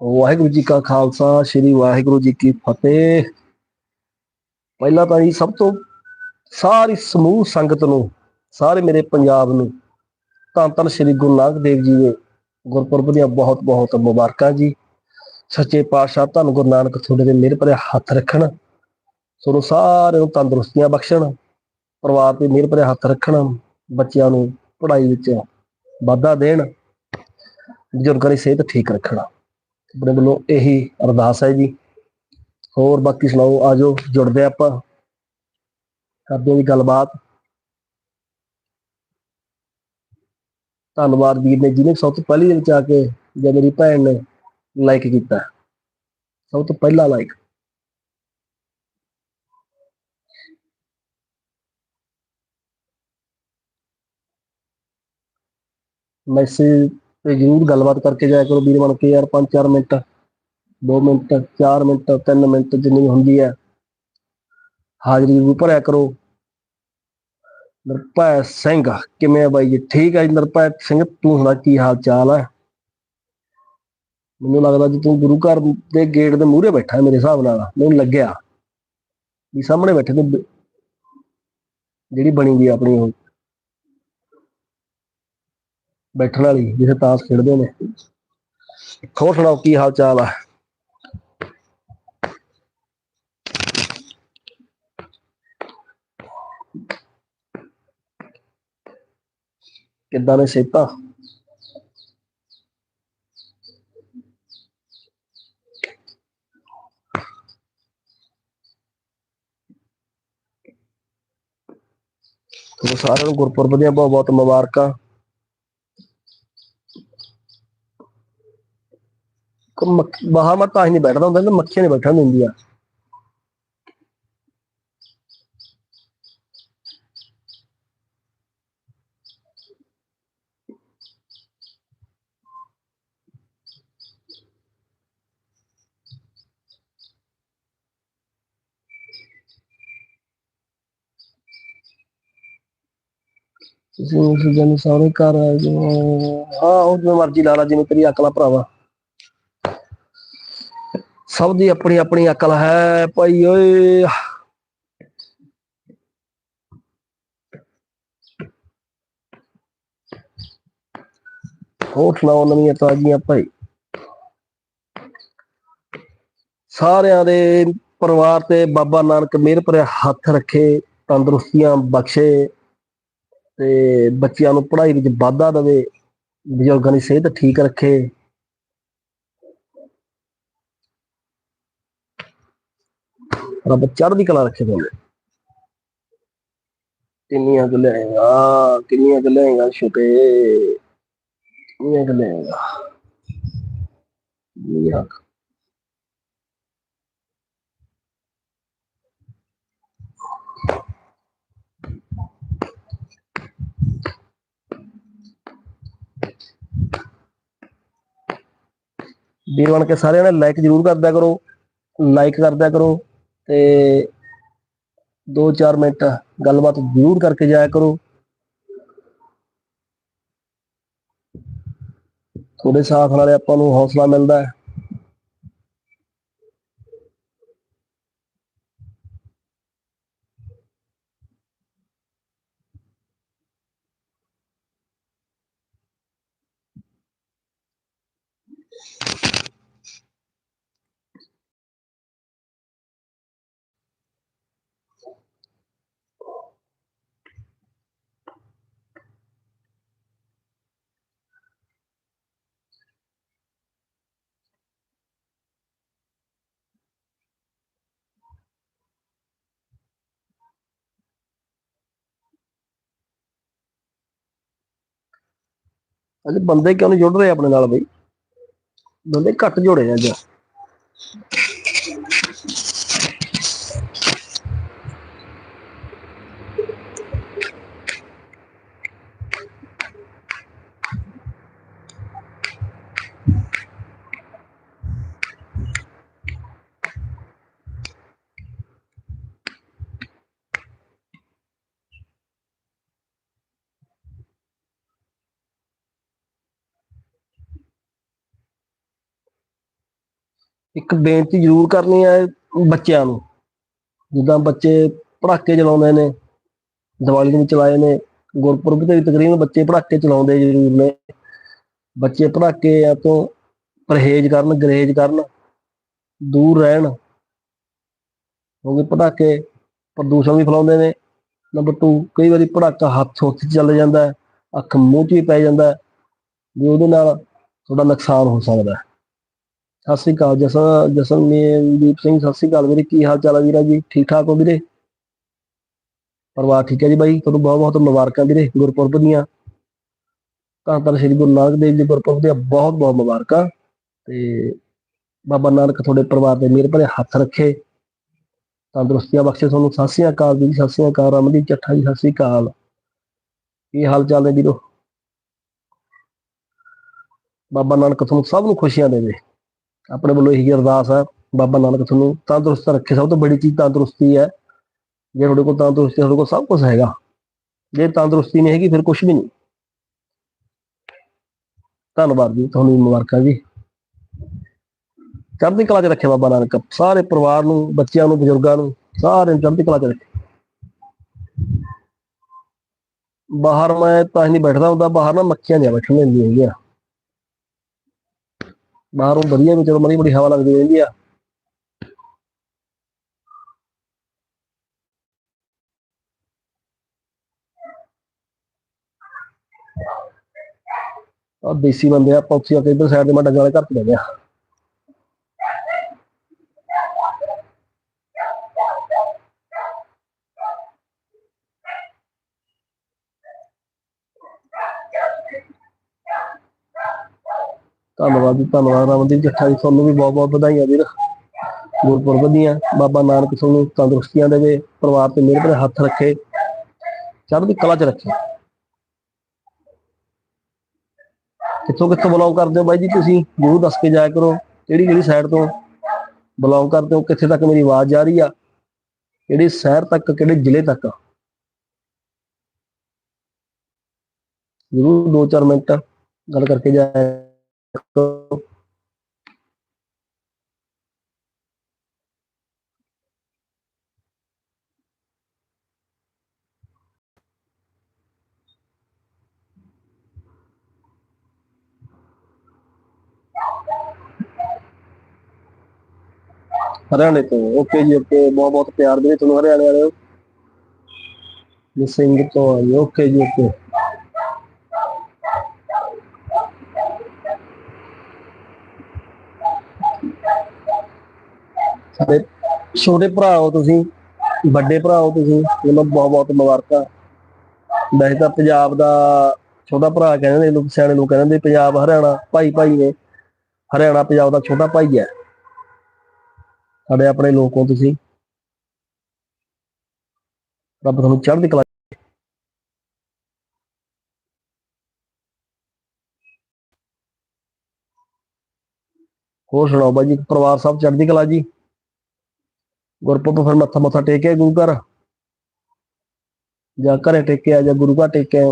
ਵਾਹਿਗੁਰੂ ਜੀ ਕਾ ਖਾਲਸਾ, ਸ੍ਰੀ ਵਾਹਿਗੁਰੂ ਜੀ ਕੀ ਫਤਿਹ। ਪਹਿਲਾਂ ਤਾਂ ਜੀ ਸਭ ਤੋਂ ਸਾਰੀ ਸਮੂਹ ਸੰਗਤ ਨੂੰ, ਸਾਰੇ ਮੇਰੇ ਪੰਜਾਬ ਨੂੰ, ਧੰਨ ਧੰਨ ਸ੍ਰੀ ਗੁਰੂ ਨਾਨਕ ਦੇਵ ਜੀ ਦੇ ਗੁਰਪੁਰਬ ਦੀਆਂ ਬਹੁਤ ਬਹੁਤ ਮੁਬਾਰਕਾਂ ਜੀ। ਸੱਚੇ ਪਾਤਸ਼ਾਹ ਧੰਨ ਗੁਰੂ ਨਾਨਕ ਤੁਹਾਡੇ ਦੇ ਮਿਹਰ ਭਰੇ ਹੱਥ ਰੱਖਣ, ਤੁਹਾਨੂੰ ਸਾਰਿਆਂ ਨੂੰ ਤੰਦਰੁਸਤੀਆਂ ਬਖਸ਼ਣ, ਪਰਿਵਾਰ ਤੇ ਮਿਹਰ ਭਰੇ ਹੱਥ ਰੱਖਣ, ਬੱਚਿਆਂ ਨੂੰ ਪੜ੍ਹਾਈ ਵਿੱਚ ਵਾਧਾ ਦੇਣ, ਬਜ਼ੁਰਗਾਂ ਦੀ ਸਿਹਤ ਠੀਕ ਰੱਖਣਾ। ਆਪਣੇ ਵੱਲੋਂ ਇਹੀ ਅਰਦਾਸ ਹੈ ਜੀ। ਹੋਰ ਬਾਕੀ ਸੁਣਾਓ, ਆਜੋ, ਜੁੜਦੇ ਹਾਂ ਆਪਾਂ। ਕਰਦੇ ਹਾਂ ਜੀ ਗੱਲਬਾਤ। ਧੰਨਵਾਦ ਵੀਰ ਨੇ, ਜਿਹਨੇ ਸਭ ਤੋਂ ਪਹਿਲੀ ਦੇ ਵਿੱਚ ਆ ਕੇ ਜਾਂ ਮੇਰੀ ਭੈਣ ਨੇ ਲਾਈਕ ਕੀਤਾ। ਸਭ ਤੋਂ ਪਹਿਲਾ ਲਾਈਕ ਮੈਸੇਜ ਤੇ ਜਰੂਰ ਗੱਲਬਾਤ ਕਰਕੇ ਜਾਇਆ ਕਰੋ ਵੀਰ ਬਣ ਕੇ ਯਾਰ 5-4 ਮਿੰਟ 2 ਮਿੰਟ 4 ਮਿੰਟ 3 ਮਿੰਟ ਜਿੰਨੀ ਹੁੰਦੀ ਹੈ। ਹਾਜ਼ਰੀ ਜ਼ਰੂਰ ਭਰਿਆ ਕਰੋ। ਨਿਰਭੈ ਸਿੰਘ, ਕਿਵੇਂ ਆ ਬਾਈ ਜੀ? ਠੀਕ ਹੈ ਜੀ ਨਿਰਭੈ ਸਿੰਘ, ਤੂੰ ਹੁਣ ਕੀ ਹਾਲ ਚਾਲ ਹੈ ਮੈਨੂੰ ਲੱਗਦਾ ਜੀ ਤੂੰ ਗੁਰੂ ਘਰ ਦੇ ਗੇਟ ਦੇ ਮੂਹਰੇ ਬੈਠਾ ਮੇਰੇ ਹਿਸਾਬ ਨਾਲ, ਮੈਨੂੰ ਲੱਗਿਆ ਵੀ ਸਾਹਮਣੇ ਬੈਠੇ ਤੇ ਜਿਹੜੀ ਬਣੀ ਦੀ ਆਪਣੀ ਉਹ। ਬੈਠਣ ਵਾਲੀ, ਜਿੱਥੇ ਤਾਸ਼ ਖੇਡਦੇ ਨੇ। ਹੋਰ ਸੁਣਾਓ, ਕੀ ਹਾਲ ਚਾਲ ਆ? ਕਿੱਦਾਂ ਨੇ ਸੇਤਾ ਤੁਹਾਨੂੰ ਸਾਰਿਆਂ ਨੂੰ ਗੁਰਪੁਰਬ ਦੀਆਂ ਬਹੁਤ ਬਹੁਤ ਮੁਬਾਰਕਾਂ ਕ- ਮੱਖ- ਬਾਹਰ ਮੈਂ ਤਾਂ ਹੀ ਨਹੀਂ ਬੈਠਦਾ ਹੁੰਦਾ ਨਾ ਮੱਖੀਆਂ ਨਹੀਂ ਬੈਠਣ ਦਿੰਦੀਆਂ। ਤੁਸੀਂ ਉਸ ਜਨ ਸਾਰੇ ਘਰ ਆ ਜਾਓ। ਹਾਂ, ਉਹ ਜਿਵੇਂ ਮਰਜ਼ੀ ਲਾ ਲਾ, ਜਿਵੇਂ ਤੇਰੀ ਅਕਲ ਆ ਭਰਾਵਾ। ਸਭ ਦੀ ਆਪਣੀ ਆਪਣੀ ਅਕਲ ਹੈ ਭਾਈ, ਓਏ। ਹੋਰ ਸੁਣਾਓ ਨਵੀਆਂ ਤਾਜ਼ੀਆਂ ਭਾਈ? ਸਾਰਿਆਂ ਦੇ ਪਰਿਵਾਰ ਤੇ ਬਾਬਾ ਨਾਨਕ ਮਿਹਰ ਭਰੇ ਹੱਥ ਰੱਖੇ, ਤੰਦਰੁਸਤੀਆਂ ਬਖਸ਼ੇ ਤੇ ਬੱਚਿਆਂ ਨੂੰ ਪੜ੍ਹਾਈ ਵਿੱਚ ਵਾਧਾ ਦੇਵੇ, ਬਜ਼ੁਰਗਾਂ ਦੀ ਸਿਹਤ ਠੀਕ ਰੱਖੇ। ਰੱਬ ਚੜ੍ਹਦੀ ਕਲਾ ਰੱਖੇ ਤੁਹਾਨੂੰ ਕਿੰਨੀਆਂ ਕੁ ਲਿਆਏਗਾ, ਕਿੰਨੀਆਂ ਕੁ ਲਿਆਏਗਾ ਛੋਟੇ। ਕਿੰਨੀਆਂ ਕੁ ਲਿਆਏਗਾ। ਕਿੰਨੀਆਂ ਵੀਰ ਬਣ ਕੇ ਸਾਰਿਆਂ ਨੇ ਲਾਈਕ ਜ਼ਰੂਰ ਕਰਦਿਆ ਕਰੋ ਲਾਈਕ ਕਰਦਿਆ ਕਰੋ। ਤੇ 2-4 ਮਿੰਟ ਗੱਲਬਾਤ ਜ਼ਰੂਰ ਕਰਕੇ ਜਾਇਆ ਕਰੋ। ਤੁਹਾਡੇ ਸਾਥ ਨਾਲੇ ਆਪਾਂ ਨੂੰ ਹੌਸਲਾ ਮਿਲਦਾ ਹੈ। ਅਜੇ ਬੰਦੇ ਕਿਉਂ ਨਹੀਂ ਜੁੜ ਰਹੇ ਆਪਣੇ ਨਾਲ ਬਈ? ਬੰਦੇ ਘੱਟ ਜੁੜੇ ਆ ਅੱਜ। ਇੱਕ ਬੇਨਤੀ ਜ਼ਰੂਰ ਕਰਨੀ ਹੈ ਬੱਚਿਆਂ ਨੂੰ। ਜਿੱਦਾਂ ਬੱਚੇ ਪੜਾਕੇ ਚਲਾਉਂਦੇ ਨੇ ਦੀਵਾਲੀ ਨੂੰ ਵੀ ਚਲਾਏ ਨੇ ਗੁਰਪੁਰਬ ਤੇ ਤਕਰੀਬਨ ਬੱਚੇ ਪੜਾਕੇ ਚਲਾਉਂਦੇ ਜ਼ਰੂਰ ਨੇ। ਬੱਚੇ ਪੜਾਕੇ ਤੋਂ ਪਰਹੇਜ਼ ਕਰਨ ਗਰੇਜ ਕਰਨ ਦੂਰ ਰਹਿਣ। ਕਿਉਂਕਿ ਪਟਾਕੇ ਪ੍ਰਦੂਸ਼ਣ ਵੀ ਫੈਲਾਉਂਦੇ ਨੇ। ਨੰਬਰ 2 ਕਈ ਵਾਰੀ ਪਟਾਕਾ ਹੱਥ ਹੁੱਥ ਚੱਲ ਜਾਂਦਾ ਅੱਖ ਮੂੰਹ 'ਚ ਵੀ ਪੈ ਜਾਂਦਾ ਹੈ, ਵੀ ਉਹਦੇ ਨਾਲ ਤੁਹਾਡਾ ਨੁਕਸਾਨ ਹੋ ਸਕਦਾ ਸਤਿ ਸ੍ਰੀ ਅਕਾਲ ਜਸਨ ਜਸਨਦੀਪ ਸਿੰਘ, ਸਤਿ ਸ੍ਰੀ ਅਕਾਲ ਵੀਰੇ, ਕੀ ਹਾਲ ਚਾਲ ਹੈ ਵੀਰਾ ਜੀ? ਠੀਕ ਠਾਕ ਹੋ ਵੀਰੇ? ਪਰਿਵਾਰ ਠੀਕ ਹੈ ਜੀ ਬਾਈ? ਤੁਹਾਨੂੰ ਬਹੁਤ ਬਹੁਤ ਮੁਬਾਰਕਾਂ ਵੀਰੇ, ਗੁਰਪੁਰਬ ਦੀਆਂ। ਤਾਂ ਤਾਂ ਸ੍ਰੀ ਗੁਰੂ ਨਾਨਕ ਦੇਵ ਜੀ ਗੁਰਪੁਰਬ ਦੀਆਂ ਬਹੁਤ ਬਹੁਤ ਮੁਬਾਰਕਾਂ। ਤੇ ਬਾਬਾ ਨਾਨਕ ਤੁਹਾਡੇ ਪਰਿਵਾਰ ਦੇ ਮਿਹਰ ਭਰੇ ਹੱਥ ਰੱਖੇ। ਤੰਦਰੁਸਤੀਆਂ ਬਖਸ਼ੇ ਤੁਹਾਨੂੰ। ਸਤਿ ਸ੍ਰੀ ਅਕਾਲ ਜੀ, ਸਤਿ ਸ੍ਰੀ ਅਕਾਲ ਰਮਦੀ ਚੱਠਾ ਜੀ, ਸਤਿ ਸ੍ਰੀ ਅਕਾਲ। ਕੀ ਹਾਲ ਚਾਲ ਹੈ ਵੀਰੋ? ਬਾਬਾ ਨਾਨਕ ਤੁਹਾਨੂੰ ਸਭ ਨੂੰ ਖੁਸ਼ੀਆਂ ਦੇਵੇ। ਆਪਣੇ ਵੱਲੋਂ ਇਹੀ ਅਰਦਾਸ ਹੈ, ਬਾਬਾ ਨਾਨਕ ਤੁਹਾਨੂੰ ਤੰਦਰੁਸਤ ਰੱਖੇ। ਸਭ ਤੋਂ ਬੜੀ ਚੀਜ਼ ਤੰਦਰੁਸਤੀ ਹੈ। ਜੇ ਤੁਹਾਡੇ ਕੋਲ ਤੰਦਰੁਸਤੀ ਤੁਹਾਡੇ ਕੋਲ ਸਭ ਕੁਝ ਹੈਗਾ। ਜੇ ਤੰਦਰੁਸਤੀ ਨਹੀਂ ਹੈਗੀ, ਫਿਰ ਕੁਝ ਵੀ ਨਹੀਂ। ਧੰਨਵਾਦ ਜੀ, ਤੁਹਾਨੂੰ ਮੁਬਾਰਕਾਂ ਜੀ। ਚੜ੍ਹਦੀ ਕਲਾ 'ਚ ਰੱਖੇ ਬਾਬਾ ਨਾਨਕ। ਸਾਰੇ ਪਰਿਵਾਰ ਨੂੰ, ਬੱਚਿਆਂ ਨੂੰ, ਬਜ਼ੁਰਗਾਂ ਨੂੰ, ਸਾਰਿਆਂ ਨੂੰ ਚੜ੍ਹਦੀ ਕਲਾ 'ਚ ਰੱਖੇ। ਬਾਹਰ ਮੈਂ ਤਾਂ ਹੀ ਨਹੀਂ ਬੈਠਦਾ ਹੁੰਦਾ, ਬਾਹਰ ਨਾ ਮੱਖੀਆਂ ਨਹੀਂ ਬੈਠਣ ਦਿੰਦੀਆਂ ਹੈਗੀਆਂ। ਬਾਹਰੋਂ ਵਧੀਆ ਵੀ ਚਲੋ ਮਰੀ ਬੜੀ ਹਵਾ ਲੱਗਦੀ ਰਹਿੰਦੀ ਆ। ਆ ਦੇਸੀ ਬੰਦੇ ਆ, ਆਪਾਂ ਉੱਥੇ ਆ ਕੇ ਇੱਧਰ ਸਾਈਡ ਦੇ ਮੈਂ ਡੰਗਾਂ ਵਾਲੇ ਘਰ ਚ ਬਹਿ ਗਿਆ ਧੰਨਵਾਦ ਜੀ, ਧੰਨਵਾਦ ਰਮਨਦੀਪ ਜੱਠਾ ਜੀ, ਤੁਹਾਨੂੰ ਵੀ ਬਹੁਤ ਬਹੁਤ ਵਧਾਈਆਂ ਵੀਰ। ਗੁਰਪੁਰਬ ਦੀਆਂ, ਬਾਬਾ ਨਾਨਕ ਤੁਹਾਨੂੰ ਤੰਦਰੁਸਤੀਆਂ ਦੇਵੇ, ਪਰਿਵਾਰ ਤੇ ਮਿਹਰ ਭਰੇ ਹੱਥ ਰੱਖੇ, ਚੜ੍ਹਦੀ ਕਲਾ 'ਚ ਰੱਖੇ। ਕਿੱਥੋਂ ਕਿੱਥੋਂ ਬਿਲੋਂਗ ਕਰਦੇ ਹੋ ਬਾਈ ਜੀ ਤੁਸੀਂ? ਜ਼ਰੂਰ ਦੱਸ ਕੇ ਜਾਇਆ ਕਰੋ, ਕਿਹੜੀ ਕਿਹੜੀ ਸਾਈਡ ਤੋਂ ਬਿਲੋਂਗ ਕਰਦੇ ਹੋ, ਕਿੱਥੇ ਤੱਕ ਮੇਰੀ ਆਵਾਜ਼ ਜਾ ਰਹੀ ਆ, ਕਿਹੜੇ ਸ਼ਹਿਰ ਤੱਕ, ਕਿਹੜੇ ਜ਼ਿਲ੍ਹੇ ਤੱਕ? ਜ਼ਰੂਰ 2-4 ਮਿੰਟ ਗੱਲ ਕਰਕੇ ਜਾਇਆ ਕਰੋ ਹਰਿਆਣੇ ਤੋਂ ਓਕੇ ਜੀ ਓਕੇ ਬਹੁਤ ਬਹੁਤ ਪਿਆਰ ਦੇ ਤੁਹਾਨੂੰ ਹਰਿਆਣੇ ਵਾਲਿਓ ਜੀ ਸਿੰਘ ਤੋਂ ਆਈ ਓਕੇ ਜੀ ਓਕੇ ਸਾਡੇ ਛੋਟੇ ਭਰਾ ਹੋ ਤੁਸੀਂ, ਵੱਡੇ ਭਰਾ ਹੋ ਤੁਸੀਂ ਤੁਹਾਨੂੰ ਬਹੁਤ ਬਹੁਤ ਮੁਬਾਰਕਾਂ। ਵੈਸੇ ਤਾਂ ਪੰਜਾਬ ਦਾ ਛੋਟਾ ਭਰਾ ਕਹਿੰਦੇ ਨੇ ਲੋਕ ਸਿਆਣੇ ਲੋਕ ਕਹਿੰਦੇ ਨੇ, ਪੰਜਾਬ ਹਰਿਆਣਾ ਭਾਈ ਭਾਈ ਨੇ। ਹਰਿਆਣਾ, ਪੰਜਾਬ ਦਾ ਛੋਟਾ ਭਾਈ ਹੈ। ਸਾਡੇ ਆਪਣੇ ਲੋਕ ਹੋ ਤੁਸੀਂ। ਰੱਬ ਤੁਹਾਨੂੰ ਚੜ੍ਹਦੀ ਕਲਾ ਹੋਰ ਸੁਣਾਓ ਬਾਈ ਜੀ, ਪਰਿਵਾਰ ਸਭ ਚੜ੍ਹਦੀ ਕਲਾ ਜੀ? ਗੁਰਪੁਰਬ ਫਿਰ ਮੱਥਾ ਮੱਥਾ ਟੇਕਿਆ ਗੁਰੂ ਘਰ? ਜਾਂ ਘਰੇ ਟੇਕਿਆ ਜਾਂ ਗੁਰੂ ਘਰ ਟੇਕਿਆ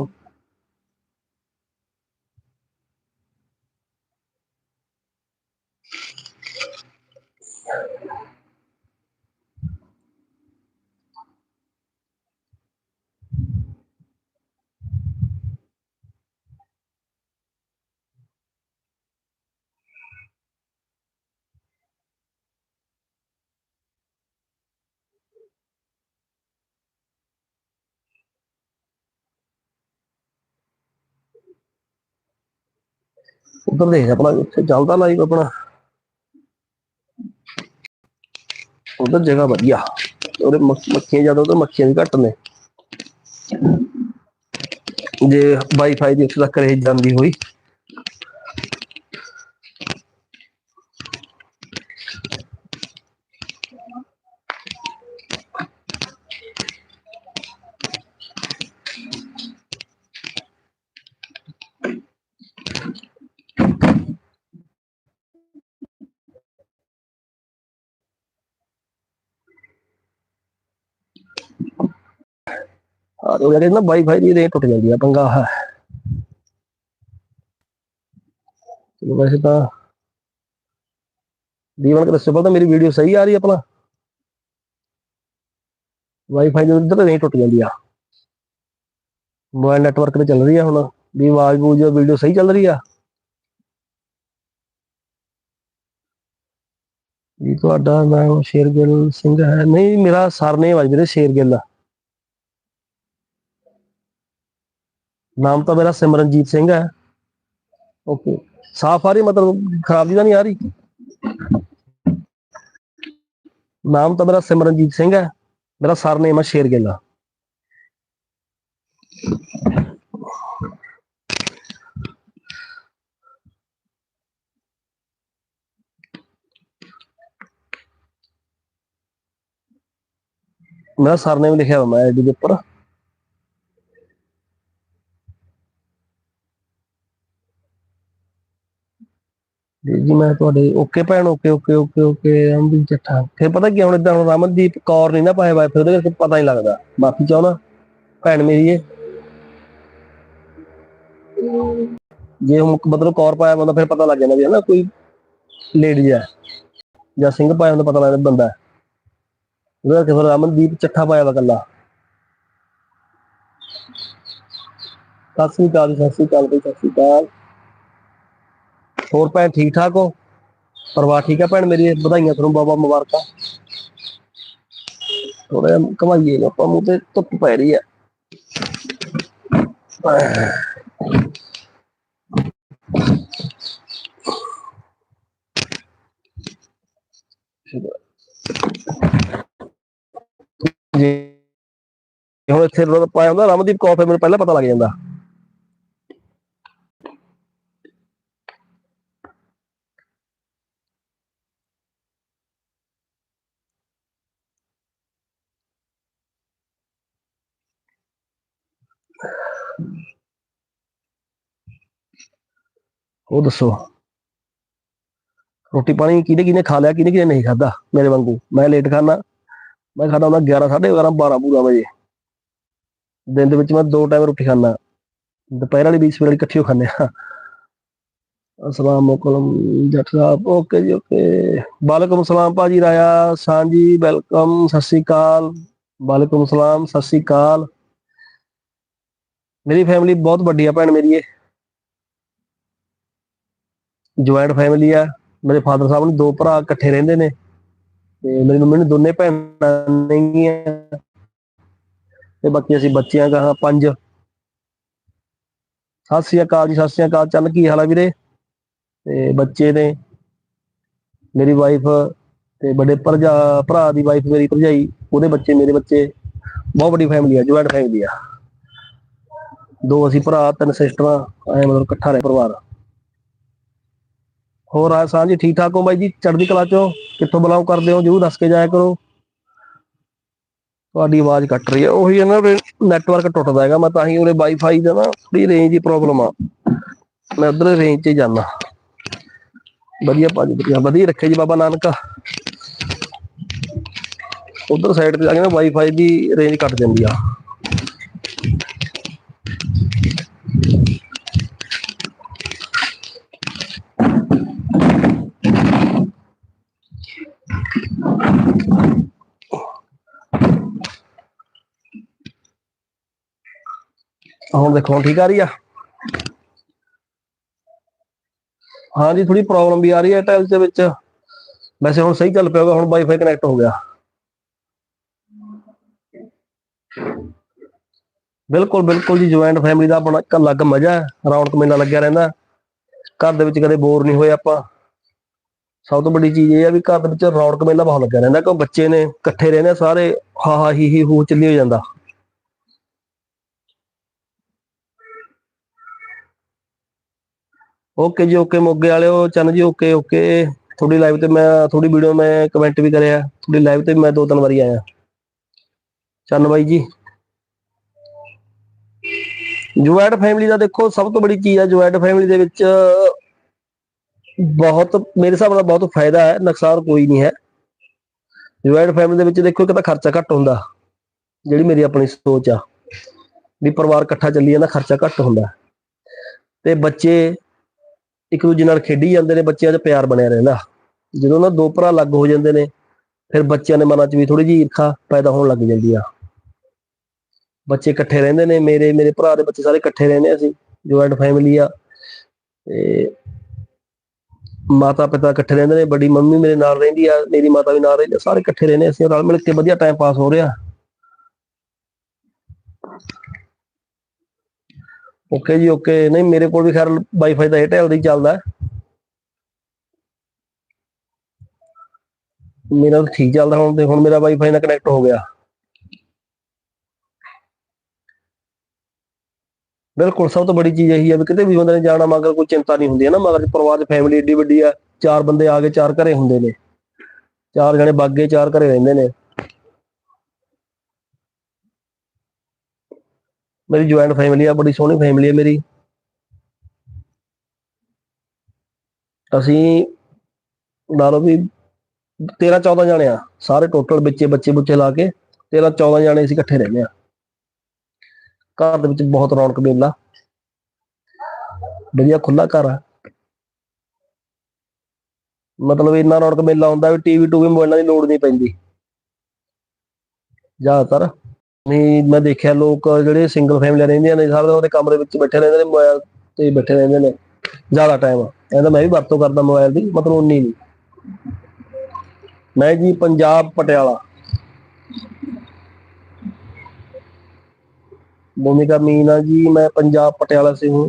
ਉਧਰ ਦੇਖ ਆਪਣਾ ਉੱਥੇ ਚੱਲਦਾ ਲਾਈਵ ਆਪਣਾ। ਉਧਰ ਜਗ੍ਹਾ ਵਧੀਆ। ਉਹਦੇ ਮੱਖ- ਮੱਖੀਆਂ ਜ਼ਿਆਦਾ ਉਧਰ ਮੱਖੀਆਂ ਵੀ ਘੱਟ ਨੇ। ਜੇ ਵਾਈਫਾਈ ਦੀ ਉੱਥੇ ਤੱਕ ਰੇਂਜ ਜਾਂਦੀ ਹੋਈ। ਆ ਉਹ ਜਿਹੜੇ ਵਾਈਫਾਈ ਦੀ ਰੇਂਜ ਟੁੱਟ ਜਾਂਦੀ ਆ, ਪੰਗਾ ਹੈ। ਚਲੋ ਵੈਸੇ ਤਾਂ ਦੀਵਾਨ ਦੱਸੋ ਪਹਿਲਾਂ ਮੇਰੀ ਵੀਡੀਓ ਸਹੀ ਆ ਰਹੀ ਆਪਣਾ। ਵਾਈਫਾਈ ਜਦੋਂ ਇੱਧਰ ਨਹੀਂ ਟੁੱਟ ਜਾਂਦੀ ਆ। ਮੋਬਾਈਲ ਨੈਟਵਰਕ ਤੇ ਚੱਲ ਰਹੀ ਆ ਹੁਣ, ਵੀ ਆਵਾਜ਼ ਬੂਜ ਵੀਡੀਓ ਸਹੀ ਚੱਲ ਰਹੀ ਆ। ਜੀ ਤੁਹਾਡਾ ਨਾਮ ਸ਼ੇਰਗਿੱਲ ਸਿੰਘ ਹੈ। ਨਹੀਂ, ਮੇਰਾ ਸਰਨੇਮ ਹੈ ਵੀਰੇ ਸ਼ੇਰਗਿੱਲ ਨਾਮ ਤਾਂ ਮੇਰਾ ਸਿਮਰਨਜੀਤ ਸਿੰਘ ਹੈ। ਓਕੇ ਸਾਫ਼ ਆ ਰਹੀ, ਮਤਲਬ ਖਰਾਬ ਦੀ ਤਾਂ ਨਹੀਂ ਆ ਰਹੀ? ਨਾਮ ਤਾਂ ਮੇਰਾ ਸਿਮਰਨਜੀਤ ਸਿੰਘ ਹੈ। ਮੇਰਾ ਸਰਨੇਮ ਹੈ ਸ਼ੇਰਗਿੱਲ। ਮੇਰਾ ਸਰਨੇਮ ਲਿਖਿਆ ਹੋਇਆ ਮੈਂ ਆਈਡੀ ਦੇ ਉੱਪਰ। ਜੀ ਮੈਂ ਤੁਹਾਡੇ ਓਕੇ ਭੈਣ okay okay okay okay Ramandeep Chatha ਫਿਰ ਪਤਾ ਕੀ ਹੁਣ ਇਦਾਂ ਹੁਣ ਰਮਨਦੀਪ ਕੌਰ ਨਹੀਂ ਨਾ ਪਾਇਆ ਹੋਇਆ ਉਹਦੇ ਕਰਕੇ ਪਤਾ ਨਹੀਂ ਲੱਗਦਾ। ਮਾਫੀ ਚਾਹਣਾ ਭੈਣ ਮੇਰੀ ਏ। ਜੇ ਹੁਣ ਮਤਲਬ ਕੌਰ ਪਾਇਆ ਹੁੰਦਾ ਫਿਰ ਪਤਾ ਲੱਗ ਜਾਂਦਾ ਵੀ ਹਨਾ ਕੋਈ ਲੇਡੀ ਹੈ ਜਾਂ ਸਿੰਘ ਪਾਇਆ ਹੁੰਦਾ ਪਤਾ ਲੱਗਦਾ ਬੰਦਾ ਹੈ। ਉਹਦੇ ਫਿਰ ਰਮਨਦੀਪ ਚੱਠਾ ਪਾਇਆ ਵਾ ਕੱਲਾ ਸਤਿ ਸ੍ਰੀ ਅਕਾਲ ਜੀ, ਸਤਿ ਸ੍ਰੀ ਅਕਾਲ ਬਈ, ਸਤਿ ਸ੍ਰੀ ਅਕਾਲ। ਹੋਰ ਭੈਣ ਠੀਕ ਠਾਕ ਹੋ? ਪਰਿਵਾਰ ਠੀਕ ਆ ਭੈਣ ਮੇਰੀ? ਵਧਾਈਆਂ ਤੁਹਾਨੂੰ ਬਾਬਾ ਮੁਬਾਰਕਾਂ। ਥੋੜਾ ਕਮਾਈਏ ਨਾ ਆਪਾਂ ਮੂੰਹ ਤੇ ਧੁੱਪ ਪੈ ਰਹੀ ਹੈ ਜੀ ਹੁਣ ਇੱਥੇ ਰੋਡ ਪਾਇਆ ਹੁੰਦਾ, ਰਮਦੀਪ ਕੌਫੇ ਮੈਨੂੰ ਪਹਿਲਾਂ ਪਤਾ ਲੱਗ ਜਾਂਦਾ। ਉਹ ਦੱਸੋ। ਰੋਟੀ ਪਾਣੀ ਕਿਹਨੇ ਕਿਹਨੇ ਖਾ ਲਿਆ, ਕਿਹਨੇ ਕਿਹਨੇ ਨਹੀਂ ਖਾਦਾ ਮੇਰੇ ਵਾਂਗੂ? ਮੈਂ ਲੇਟ ਖਾਣਾ ਮੈਂ ਖਾਦਾ ਹੁੰਦਾ 11 11:30 12 ਪੂਰਾ ਵਜੇ। ਦਿਨ ਦੇ ਵਿੱਚ ਮੈਂ ਦੋ ਟਾਈਮ ਰੋਟੀ ਖਾਣਾ ਦੁਪਹਿਰ ਵਾਲੀ ਵੀ, ਸਵੇਰ ਵਾਲੀ ਇਕੱਠੀ ਹੋ ਖਾਂਦੇ ਆ। ਅਸਲਾਮ ਅਲੈਕੁਮ ਜੱਟ ਸਾਹਿਬ। ਓਕੇ ਜੀ ਓਕੇ ਵਾਲੇਕੁਮ ਸਲਾਮ ਭਾਜੀ, ਰਾਇਆ ਸਾਂਜੀ ਵੈਲਕਮ, ਸਤਿ ਸ੍ਰੀ ਅਕਾਲ। ਵਾਲੇਕੁਮ ਸਲਾਮ, ਸਤਿ ਸ੍ਰੀ ਅਕਾਲ। ਮੇਰੀ ਫੈਮਿਲੀ ਬਹੁਤ ਵੱਡੀ ਆ ਭੈਣ ਮੇਰੀ ਏ ਜੁਆਇੰਟ ਫੈਮਿਲੀ ਆ। ਮੇਰੇ ਫਾਦਰ ਸਾਹਿਬ ਨੂੰ ਦੋ ਭਰਾ ਇਕੱਠੇ ਰਹਿੰਦੇ ਨੇ ਤੇ ਮੇਰੀ ਮੰਮੀ ਨੇ ਦੋਨੇ ਭੈਣਾਂ ਨੇਗੀਆਂ। ਤੇ ਬਾਕੀ ਅਸੀਂ ਬੱਚਿਆਂ ਦਾ ਪੰਜ। ਸਤਿ ਸ੍ਰੀ ਅਕਾਲ ਜੀ, ਸਤਿ ਸ੍ਰੀ ਅਕਾਲ। ਚੱਲ ਕੀ ਹਾਲ ਆ ਵੀਰੇ? ਤੇ ਬੱਚੇ ਨੇ, ਮੇਰੀ ਵਾਈਫ ਤੇ ਵੱਡੇ ਭਰਜਾ, ਭਰਾ ਦੀ ਵਾਈਫ ਮੇਰੀ ਭਰਜਾਈ, ਉਹਦੇ ਬੱਚੇ, ਮੇਰੇ ਬੱਚੇ, ਬਹੁਤ ਵੱਡੀ ਫੈਮਿਲੀ ਆ ਜੁਆਇੰਟ ਫੈਮਿਲੀ ਆ। ਦੋ ਅਸੀਂ ਭਰਾ, ਤਿੰਨ ਸਿਸਟਰਾਂ ਐ ਮਤਲਬ ਇਕੱਠਾ ਰਹਿ ਪਰਿਵਾਰ। ਹੋਰ ਆ ਜੀ, ਠੀਕ ਠਾਕ ਹੋ ਬਾਈ ਜੀ? ਚੜ੍ਹਦੀ ਕਲਾ ਚੋਂ ਕਿੱਥੋਂ ਬਲਾਉ ਕਰਦੇ ਹੋ? ਜਰੂਰ ਦੱਸ ਕੇ ਜਾਇਆ ਕਰੋ। ਤੁਹਾਡੀ ਆਵਾਜ਼ ਕੱਟ ਰਹੀ ਹੈ ਉਹੀ ਹੈ ਨਾ ਨੈਟਵਰਕ ਟੁੱਟਦਾ ਹੈਗਾ, ਮੈਂ ਤਾਂ ਹੀ ਉਹਦੇ ਵਾਈਫਾਈ ਦਾ ਨਾ ਥੋੜੀ ਰੇਂਜ ਦੀ ਪ੍ਰੋਬਲਮ ਆ। ਮੈਂ ਉਧਰ ਰੇਂਜ 'ਚ ਹੀ ਵਧੀਆ ਭਾਜੀ ਵਧੀਆ। ਵਧੀਆ ਰੱਖੇ ਜੀ ਬਾਬਾ ਨਾਨਕ। ਉਧਰ ਸਾਈਡ ਤੇ ਜਾ ਕੇ ਨਾ ਵਾਈਫਾਈ ਦੀ ਰੇਂਜ ਕੱਟ ਜਾਂਦੀ ਆ। ਹੁਣ ਦੇਖੋ, ਹੁਣ ਠੀਕ ਆ ਰਹੀ ਆ? ਹਾਂਜੀ ਥੋੜੀ ਪ੍ਰੋਬਲਮ ਵੀ ਆ ਰਹੀ ਹੈ ਟਾਈਲਸ ਦੇ ਵਿੱਚ। ਵੈਸੇ ਹੁਣ ਸਹੀ ਚੱਲ ਪਿਆ ਹੋਗਾ ਹੁਣ ਵਾਈਫਾਈ ਕਨੈਕਟ ਹੋ ਗਿਆ। ਬਿਲਕੁਲ ਬਿਲਕੁਲ ਜੀ ਜੁਆਇੰਟ ਫੈਮਿਲੀ ਦਾ ਆਪਣਾ ਇੱਕ ਅਲੱਗ ਮਜ਼ਾ ਹੈ। ਰੌਣਕ ਮੇਲਾ ਲੱਗਿਆ ਰਹਿੰਦਾ। ਘਰ ਦੇ ਵਿੱਚ ਕਦੇ ਬੋਰ ਨਹੀਂ ਹੋਏ ਆਪਾਂ। ਸਭ ਤੋਂ ਵੱਡੀ ਚੀਜ਼ ਇਹ ਆ ਵੀ ਘਰ ਦੇ ਵਿੱਚ ਰੌਣਕ ਮੇਲਾ ਬਹੁਤ ਲੱਗਿਆ ਰਹਿੰਦਾ, ਕਿਉਂ ਬੱਚੇ ਨੇ ਇਕੱਠੇ ਰਹਿੰਦੇ ਸਾਰੇ ਹਾ ਹਾ ਹੀ ਹੀ ਹੂ ਚੱਲੀ ਹੋ ਜਾਂਦਾ। ਓਕੇ ਜੀ, ਓਕੇ ਮੋਗੇ ਵਾਲਿਓ, ਚੰਨ ਜੀ, ਓਕੇ ਓਕੇ। ਤੁਹਾਡੀ ਲਾਈਵ ਤੇ ਮੈਂ ਥੋੜੀ ਵੀਡੀਓ ਮੈਂ ਕਮੈਂਟ ਵੀ ਕਰਿਆ। ਤੁਹਾਡੀ ਲਾਈਵ ਤੇ ਮੈਂ ਦੋ ਤਿੰਨ ਵਾਰੀ ਆਇਆ। ਚੰਨ ਬਾਈ ਜੀ। ਜੁਆਇੰਟ ਫੈਮਿਲੀ ਦਾ ਦੇਖੋ, ਸਭ ਤੋਂ ਬੜੀ ਚੀਜ਼ ਹੈ ਜੁਆਇੰਟ ਫੈਮਿਲੀ ਦੇ ਵਿੱਚ ਬਹੁਤ, ਮੇਰੇ ਹਿਸਾਬ ਨਾਲ ਬਹੁਤ ਫਾਇਦਾ ਹੈ, ਨੁਕਸਾਨ ਕੋਈ ਨਹੀਂ ਹੈ। ਜੁਆਇੰਟ ਫੈਮਿਲੀ ਦੇ ਵਿੱਚ ਦੇਖੋ, ਇੱਕ ਤਾਂ ਖਰਚਾ ਘੱਟ ਹੁੰਦਾ, ਜਿਹੜੀ ਮੇਰੀ ਆਪਣੀ ਸੋਚ ਆ। ਵੀ ਪਰਿਵਾਰ ਇਕੱਠਾ ਚੱਲੀ ਜਾਂਦਾ ਖਰਚਾ ਘੱਟ ਹੁੰਦਾ। ਤੇ ਬੱਚੇ ਇੱਕ ਦੂਜੇ ਨਾਲ ਖੇਡੀ ਜਾਂਦੇ ਨੇ ਬੱਚਿਆਂ 'ਚ ਪਿਆਰ ਬਣਿਆ ਰਹਿੰਦਾ। ਜਦੋਂ ਨਾ ਦੋ ਭਰਾ ਅਲੱਗ ਹੋ ਜਾਂਦੇ ਨੇ ਫਿਰ ਬੱਚਿਆਂ ਦੇ ਮਨਾਂ 'ਚ ਵੀ ਥੋੜੀ ਜਿਹੀ ਈਰਖਾ ਪੈਦਾ ਹੋਣ ਲੱਗ ਜਾਂਦੀ ਆ। ਬੱਚੇ ਇਕੱਠੇ ਰਹਿੰਦੇ ਨੇ ਮੇਰੇ ਮੇਰੇ ਭਰਾ ਦੇ ਬੱਚੇ ਸਾਰੇ ਇਕੱਠੇ ਰਹਿੰਦੇ ਆ ਅਸੀਂ ਜੁਆਇੰਟ ਫੈਮਿਲੀ ਆ। ਤੇ ਮਾਤਾ ਪਿਤਾ ਇਕੱਠੇ ਰਹਿੰਦੇ ਨੇ ਵੱਡੀ ਮੰਮੀ ਮੇਰੇ ਨਾਲ ਰਹਿੰਦੀ ਆ ਮੇਰੀ ਮਾਤਾ ਵੀ ਨਾਲ ਰਹਿੰਦੀ ਆ ਸਾਰੇ ਇਕੱਠੇ ਰਹਿੰਦੇ ਆ, ਅਸੀਂ ਰਲ ਮਿਲ ਕੇ ਵਧੀਆ ਟਾਈਮ ਪਾਸ ਹੋ ਰਿਹਾ। ਓਕੇ ਜੀ, ਓਕੇ। ਨਹੀਂ, ਮੇਰੇ ਕੋਲ ਵੀ ਖੈਰ ਵਾਈਫਾਈ ਦਾ ਏਅਰਟੈਲ ਦਾ ਹੀ ਚੱਲਦਾ। ਮੇਰਾ ਤਾਂ ਠੀਕ ਚੱਲਦਾ ਹੁਣ ਤੇ, ਹੁਣ ਮੇਰਾ ਵਾਈਫਾਈ ਨਾਲ ਕਨੈਕਟ ਹੋ ਗਿਆ। ਬਿਲਕੁਲ, ਸਭ ਤੋਂ ਬੜੀ ਚੀਜ਼ ਇਹੀ ਹੈ ਵੀ ਕਿਤੇ ਵੀ ਬੰਦੇ ਨੇ ਜਾਣਾ, ਮਗਰ ਕੋਈ ਚਿੰਤਾ ਨਹੀਂ ਹੁੰਦੀ ਹੈ ਨਾ, ਮਗਰ ਪਰਿਵਾਰ ਦੀ ਫੈਮਿਲੀ ਏਡੀ ਵੱਡੀ ਆ, ਚਾਰ ਬੰਦੇ ਆ ਗਏ ਚਾਰ ਘਰੇ ਹੁੰਦੇ ਨੇ। ਚਾਰ ਜਣੇ ਬਾਗੇ ਚਾਰ ਘਰੇ ਰਹਿੰਦੇ ਨੇ। ਮੇਰੀ ਜੁਆਇੰਟ ਫੈਮਿਲੀ ਆ, ਬੜੀ ਸੋਹਣੀ ਫੈਮਿਲੀ ਹੈ ਮੇਰੀ। ਅਸੀਂ ਲਾ ਲਓ ਵੀ 13 14 ਜਣੇ ਆ, ਸਾਰੇ ਟੋਟਲ ਬੱਚੇ ਬੱਚੇ ਬੁੱਚੇ ਲਾ ਕੇ 13 14 ਜਣੇ ਅਸੀਂ ਇਕੱਠੇ ਰਹਿੰਦੇ ਆ। ਘਰ ਦੇ ਵਿੱਚ ਬਹੁਤ ਰੌਣਕ ਮੇਲਾ। ਵਧੀਆ ਖੁੱਲਾ ਘਰ ਆ। ਮਤਲਬ ਇੰਨਾ ਰੌਣਕ ਮੇਲਾ ਹੁੰਦਾ ਵੀ ਟੀਵੀ ਟੂਵੀ, ਮੋਬਾਈਲਾਂ ਦੀ ਲੋੜ ਨਹੀਂ ਪੈਂਦੀ। ਜ਼ਿਆਦਾਤਰ ਨਹੀਂ ਮੈਂ ਦੇਖਿਆ ਲੋਕ ਜਿਹੜੇ ਸਿੰਗਲ ਫੈਮਿਲੀ ਰਹਿੰਦੀਆਂ ਨੇ ਸਾਰੇ ਉਹਦੇ ਕਮਰੇ ਵਿੱਚ ਬੈਠੇ ਰਹਿੰਦੇ ਨੇ ਮੋਬਾਈਲ ਤੇ ਹੀ ਬੈਠੇ ਰਹਿੰਦੇ ਨੇ ਜ਼ਿਆਦਾ ਟਾਈਮ ਇਹਦਾ ਮੈਂ ਵੀ ਵਰਤੋਂ ਕਰਦਾ ਮੋਬਾਈਲ ਦੀ ਮਤਲਬ ਉਨੀ ਨਹੀਂ मैं जी पंजाब पटियाला भूमिका मीना जी मैं पंजाब पटियाला से हूँ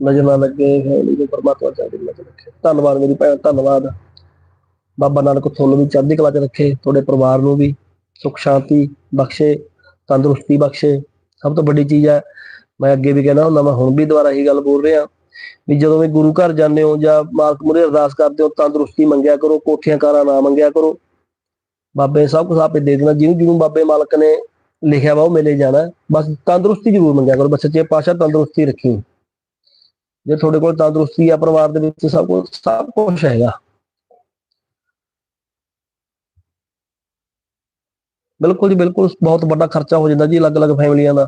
नजर ना लगे फैमिली को परमात्मा चढ़ती कला च रखे धन्यवाद मेरी भैन धन्यवाद ਬਾਬਾ ਨਾਨਕ ਤੁਹਾਨੂੰ ਵੀ ਚੜ੍ਹਦੀ ਕਲਾ ਚ ਰੱਖੇ ਤੁਹਾਡੇ ਪਰਿਵਾਰ ਨੂੰ ਵੀ ਸੁਖ ਸ਼ਾਂਤੀ ਬਖਸ਼ੇ, ਤੰਦਰੁਸਤੀ ਬਖਸ਼ੇ, ਸਭ ਤੋਂ ਵੱਡੀ ਚੀਜ਼ ਹੈ। ਮੈਂ ਅੱਗੇ ਵੀ ਕਹਿਣਾ ਹੁੰਦਾ, ਮੈਂ ਹੁਣ ਵੀ ਦੁਬਾਰਾ ਇਹੀ ਗੱਲ ਬੋਲ ਰਿਹਾ ਵੀ ਜਦੋਂ ਵੀ ਗੁਰੂ ਘਰ ਜਾਂਦੇ ਹੋ ਜਾਂ ਮਾਲਕ ਮੁਰੇ ਅਰਦਾਸ ਕਰਦੇ ਹੋ, ਤੰਦਰੁਸਤੀ ਮੰਗਿਆ ਕਰੋ, ਕੋਠੀਆਂ ਕਾਰਾਂ ਨਾ ਮੰਗਿਆ ਕਰੋ। ਬਾਬੇ ਸਭ ਕੁਝ ਆਪੇ ਦੇ ਦੇਣਾ, ਜਿਹਨੂੰ ਜਿਹਨੂੰ ਬਾਬੇ ਮਾਲਕ ਨੇ ਲਿਖਿਆ ਵਾ, ਉਹ ਮਿਲੇ ਜਾਣਾ। ਬਸ ਤੰਦਰੁਸਤੀ ਜ਼ਰੂਰ ਮੰਗਿਆ ਕਰੋ ਬਸ ਸੱਚੇ ਪਾਤਸ਼ਾਹ ਤੰਦਰੁਸਤੀ ਰੱਖੀ। ਜੇ ਤੁਹਾਡੇ ਕੋਲ ਤੰਦਰੁਸਤੀ ਆ, ਪਰਿਵਾਰ ਦੇ ਵਿੱਚ ਸਭ ਕੁਝ ਸਭ ਕੁਝ ਹੈਗਾ। ਬਿਲਕੁਲ ਜੀ, ਬਿਲਕੁਲ ਬਹੁਤ ਵੱਡਾ ਖਰਚਾ ਹੋ ਜਾਂਦਾ ਜੀ ਅਲੱਗ-ਅਲੱਗ ਫੈਮਲੀਆਂ ਦਾ।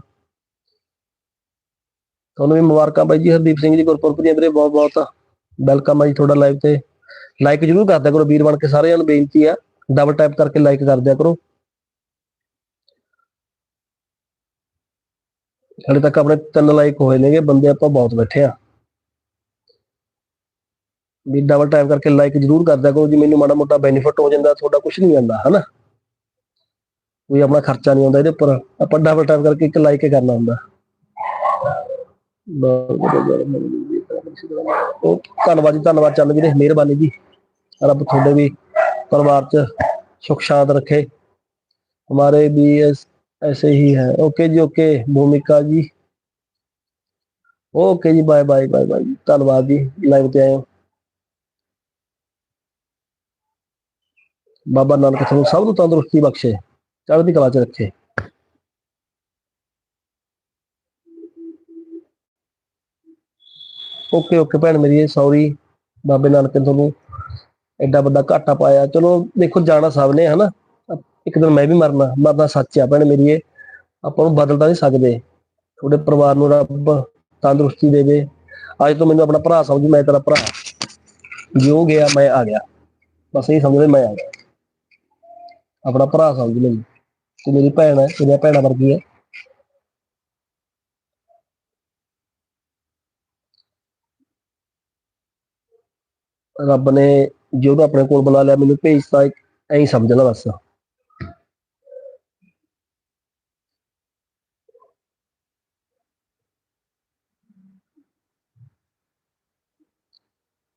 ਤੁਹਾਨੂੰ ਵੀ ਮੁਬਾਰਕਾਂ ਬਾਈ ਜੀ, ਹਰਦੀਪ ਸਿੰਘ ਜੀ, ਗੁਰਪੁਰਬ ਦੀਆਂ ਵੀਰੇ ਬਹੁਤ ਬਹੁਤ ਵੈਲਕਮ ਆ ਜੀ ਤੁਹਾਡਾ ਲਾਈਵ ਤੇ। ਲਾਈਕ ਜਰੂਰ ਕਰ ਕਰੋ ਵੀਰ ਬਣ ਕੇ, ਸਾਰਿਆਂ ਨੂੰ ਬੇਨਤੀ ਆ ਡਬਲ ਟੈਪ ਕਰਕੇ ਲਾਈਕ ਕਰ ਕਰੋ। ਹਾਲੇ ਤੱਕ ਆਪਣੇ ਤਿੰਨ ਲਾਈਕ ਹੋਏ ਨੇਗੇ, ਬੰਦੇ ਆਪਾਂ ਬਹੁਤ ਬੈਠੇ ਆ। ਵੀ ਡਬਲ ਟੈਪ ਕਰਕੇ ਲਾਈਕ ਜਰੂਰ ਕਰ ਕਰੋ ਜੀ, ਮੈਨੂੰ ਮਾੜਾ ਮੋਟਾ ਬੈਨੀਫਿਟ ਹੋ ਜਾਂਦਾ, ਤੁਹਾਡਾ ਕੁਝ ਨਹੀਂ ਜਾਂਦਾ ਹਨਾ? ਕੋਈ ਆਪਣਾ ਖਰਚਾ ਨਹੀਂ ਆਉਂਦਾ ਇਹਦੇ ਉੱਪਰ। ਆਪਾਂ ਡਬਲ ਟੈਪ ਕਰਕੇ ਇੱਕ ਲਾਈਕ ਕਰਨਾ ਹੁੰਦਾ। ਉਹ ਧੰਨਵਾਦ ਜੀ, ਧੰਨਵਾਦ ਚੱਲ ਵੀਰੇ, ਮਿਹਰਬਾਨੀ ਜੀ। ਰੱਬ ਤੁਹਾਡੇ ਵੀ ਪਰਿਵਾਰ 'ਚ ਸੁਖ ਸ਼ਾਂਤ ਰੱਖੇ। ਹਮਾਰੇ ਵੀ ਐਸੇ ਹੀ ਹੈ। ਓਕੇ ਜੀ, ਓਕੇ। ਭੂਮਿਕਾ ਜੀ। ਓਕੇ ਜੀ, ਬਾਏ ਬਾਏ ਬਾਏ ਬਾਏ। ਧੰਨਵਾਦ ਜੀ। ਲਾਈਵ ਤੇ ਆਏ ਬਾਬਾ ਨਾਨਕ ਤੁਹਾਨੂੰ ਸਭ ਨੂੰ ਤੰਦਰੁਸਤੀ ਬਖਸ਼ੇ। ਚੜ੍ਹਦੀ ਕਲਾ ਚ ਰੱਖੇ। ਓਕੇ ਓਕੇ ਭੈਣ ਮੇਰੀ ਸੌਰੀ ਬਾਬੇ ਨਾਨਕ ਨੇ ਤੁਹਾਨੂੰ ਐਡਾ ਵੱਡਾ ਘਾਟਾ ਪਾਇਆ। ਚਲੋ ਦੇਖੋ, ਜਾਣਾ ਸਭ ਨੇ, ਹਨਾ? ਇੱਕ ਦਿਨ ਮੈਂ ਵੀ ਮਰਨਾ ਮਰਨਾ ਸੱਚ ਆ ਭੈਣ ਮੇਰੀ ਆਪਾਂ ਨੂੰ ਬਦਲ ਤਾਂ ਨਹੀਂ ਸਕਦੇ। ਤੁਹਾਡੇ ਪਰਿਵਾਰ ਨੂੰ ਰੱਬ ਤੰਦਰੁਸਤੀ ਦੇਵੇ। ਅੱਜ ਤੋਂ ਮੈਨੂੰ ਆਪਣਾ ਭਰਾ ਸਮਝ, ਮੈਂ ਤੇਰਾ ਭਰਾ। ਜਿਉ ਗਿਆ, ਮੈਂ ਆ ਗਿਆ। ਬਸ ਇਹ ਸਮਝ ਲੈ, ਮੈਂ ਆ ਗਿਆ। ਆਪਣਾ ਭਰਾ ਸਮਝ ਮੈਨੂੰ ਤੂੰ ਮੇਰੀ ਭੈਣ ਹੈ, ਮੇਰੀਆਂ ਭੈਣਾਂ ਵਰਗੀ ਹੈ ਰੱਬ ਨੇ ਜਿਹਨੂੰ ਆਪਣੇ ਕੋਲ ਬੁਲਾ ਲਿਆ, ਮੈਨੂੰ ਭੇਜਤਾ ਐਂ ਸਮਝਣਾ ਬਸ।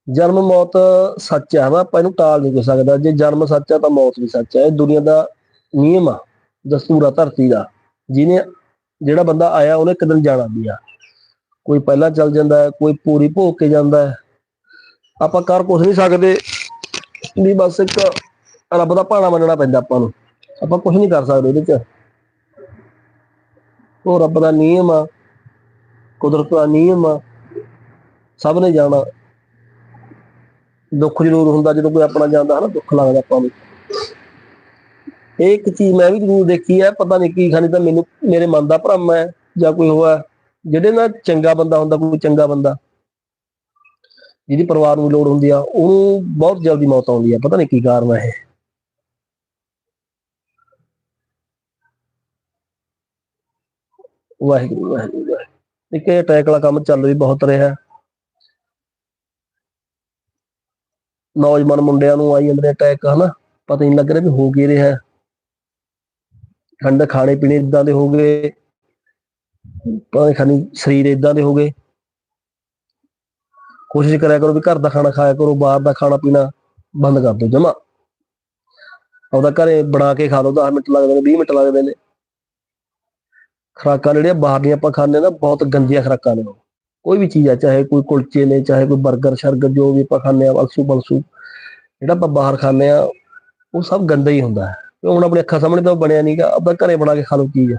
ਜਨਮ ਮੌਤ ਸੱਚ ਹੈ ਨਾ, ਆਪਾਂ ਇਹਨੂੰ ਟਾਲ ਨਹੀਂ ਸਕਦਾ। ਜੇ ਜਨਮ ਸੱਚ ਹੈ ਤਾਂ ਮੌਤ ਵੀ ਸੱਚ ਹੈ। ਇਹ ਦੁਨੀਆ ਦਾ ਨਿਯਮ ਆ। ਦਸਤੂਰਾ ਧਰਤੀ ਦਾ, ਜਿਹਨੇ ਜਿਹੜਾ ਬੰਦਾ ਆਇਆ ਉਹਨੇ ਇੱਕ ਦਿਨ ਜਾਣਾ ਵੀ ਆ। ਕੋਈ ਪਹਿਲਾਂ ਚੱਲ ਜਾਂਦਾ ਹੈ, ਕੋਈ ਪੂਰੀ ਭੋਗ ਕੇ ਜਾਂਦਾ ਹੈ। ਆਪਾਂ ਕਰ ਕੁਝ ਨਹੀਂ ਸਕਦੇ, ਵੀ ਬਸ ਇੱਕ ਰੱਬ ਦਾ ਭਾਣਾ ਮੰਨਣਾ ਪੈਂਦਾ ਆਪਾਂ ਨੂੰ। ਆਪਾਂ ਕੁਝ ਨਹੀਂ ਕਰ ਸਕਦੇ ਇਹਦੇ ਚ। ਉਹ ਰੱਬ ਦਾ ਨਿਯਮ ਆ, ਕੁਦਰਤ ਦਾ ਨਿਯਮ ਆ, ਸਭ ਨੇ ਜਾਣਾ। ਦੁੱਖ ਜ਼ਰੂਰ ਹੁੰਦਾ ਜਦੋਂ ਕੋਈ ਆਪਣਾ ਜਾਂਦਾ ਹਨਾ ਦੁੱਖ ਲੱਗਦਾ ਆਪਾਂ ਨੂੰ। ਇਹ ਇੱਕ ਚੀਜ਼ ਮੈਂ ਵੀ ਜ਼ਰੂਰ ਦੇਖੀ ਹੈ, ਪਤਾ ਨਹੀਂ ਕੀ ਖਾਣੀ ਤਾਂ ਮੈਨੂੰ, ਮੇਰੇ ਮਨ ਦਾ ਭਰਮ ਹੈ ਜਾਂ ਕੋਈ ਹੋਇਆ ਜਿਹੜੇ ਨਾਲ ਚੰਗਾ ਬੰਦਾ ਹੁੰਦਾ, ਕੋਈ ਚੰਗਾ ਬੰਦਾ, ਜਿਹਦੀ ਪਰਿਵਾਰ ਨੂੰ ਲੋੜ ਹੁੰਦੀ ਆ, ਉਹਨੂੰ ਬਹੁਤ ਜਲਦੀ ਮੌਤ ਆਉਂਦੀ ਆ, ਪਤਾ ਨਹੀਂ ਕੀ ਕਾਰਨ ਹੈ ਇਹ। ਵਾਹਿਗੁਰੂ ਵਾਹਿਗੁਰੂ ਵਾਹਿਗੁਰੂ। ਇੱਕ ਇਹ ਅਟੈਕ ਵਾਲਾ ਕੰਮ ਚੱਲ ਵੀ ਬਹੁਤ ਰਿਹਾ। ਨੌਜਵਾਨ ਮੁੰਡਿਆਂ ਨੂੰ ਆਈ ਜਾਂਦੇ ਅਟੈਕ ਹਨਾ? ਪਤਾ ਨਹੀਂ ਲੱਗ ਰਿਹਾ ਵੀ ਹੋ ਕੀ ਰਿਹਾ। ਠੰਡ ਖਾਣੇ ਪੀਣੇ ਇਦਾਂ ਦੇ ਹੋ ਗਏ। ਭਾਵੇਂ ਖਾਣੀ ਸਰੀਰ ਇਦਾਂ ਦੇ ਹੋ ਗਏ। ਕੋਸ਼ਿਸ਼ ਕਰਿਆ ਕਰੋ ਵੀ ਘਰ ਦਾ ਖਾਣਾ ਖਾਇਆ ਕਰੋ, ਬਾਹਰ ਦਾ ਖਾਣਾ ਪੀਣਾ ਬੰਦ ਕਰ ਦਿਓ ਜਮਾ। ਆਪਦਾ ਘਰੇ ਬਣਾ ਕੇ ਖਾ ਲਓ 10 ਮਿੰਟ ਲੱਗਦੇ ਨੇ 20 ਮਿੰਟ ਲੱਗਦੇ ਨੇ। ਖੁਰਾਕਾਂ ਜਿਹੜੀਆਂ ਬਾਹਰ ਦੀਆਂ ਆਪਾਂ ਖਾਂਦੇ ਨਾ, ਬਹੁਤ ਗੰਦੀਆਂ ਖੁਰਾਕਾਂ ਨੇ ਉਹ। ਕੋਈ ਵੀ ਚੀਜ਼ ਆ, ਚਾਹੇ ਕੋਈ ਕੁਲਚੇ ਨੇ, ਚਾਹੇ ਕੋਈ 버ਗਰ ਸ਼ਰਗਰ, ਜੋ ਵੀ ਆਪਾਂ ਖਾਂਦੇ ਆ ਅਲਸੂ ਬਲਸੂ ਜਿਹੜਾ ਆਪਾਂ ਬਾਹਰ ਖਾਂਦੇ ਆ ਉਹ ਸਭ ਗੰਦਾ ਹੀ ਹੁੰਦਾ ਹੈ। ਹੁਣ ਆਪਣੀ ਅੱਖਾਂ ਸਾਹਮਣੇ ਤਾਂ ਉਹ ਬਣਿਆ ਨਹੀਂਗਾ ਆਪਾਂ ਘਰੇ ਬਣਾ ਕੇ ਖਾ ਲਓ ਚੀਜ਼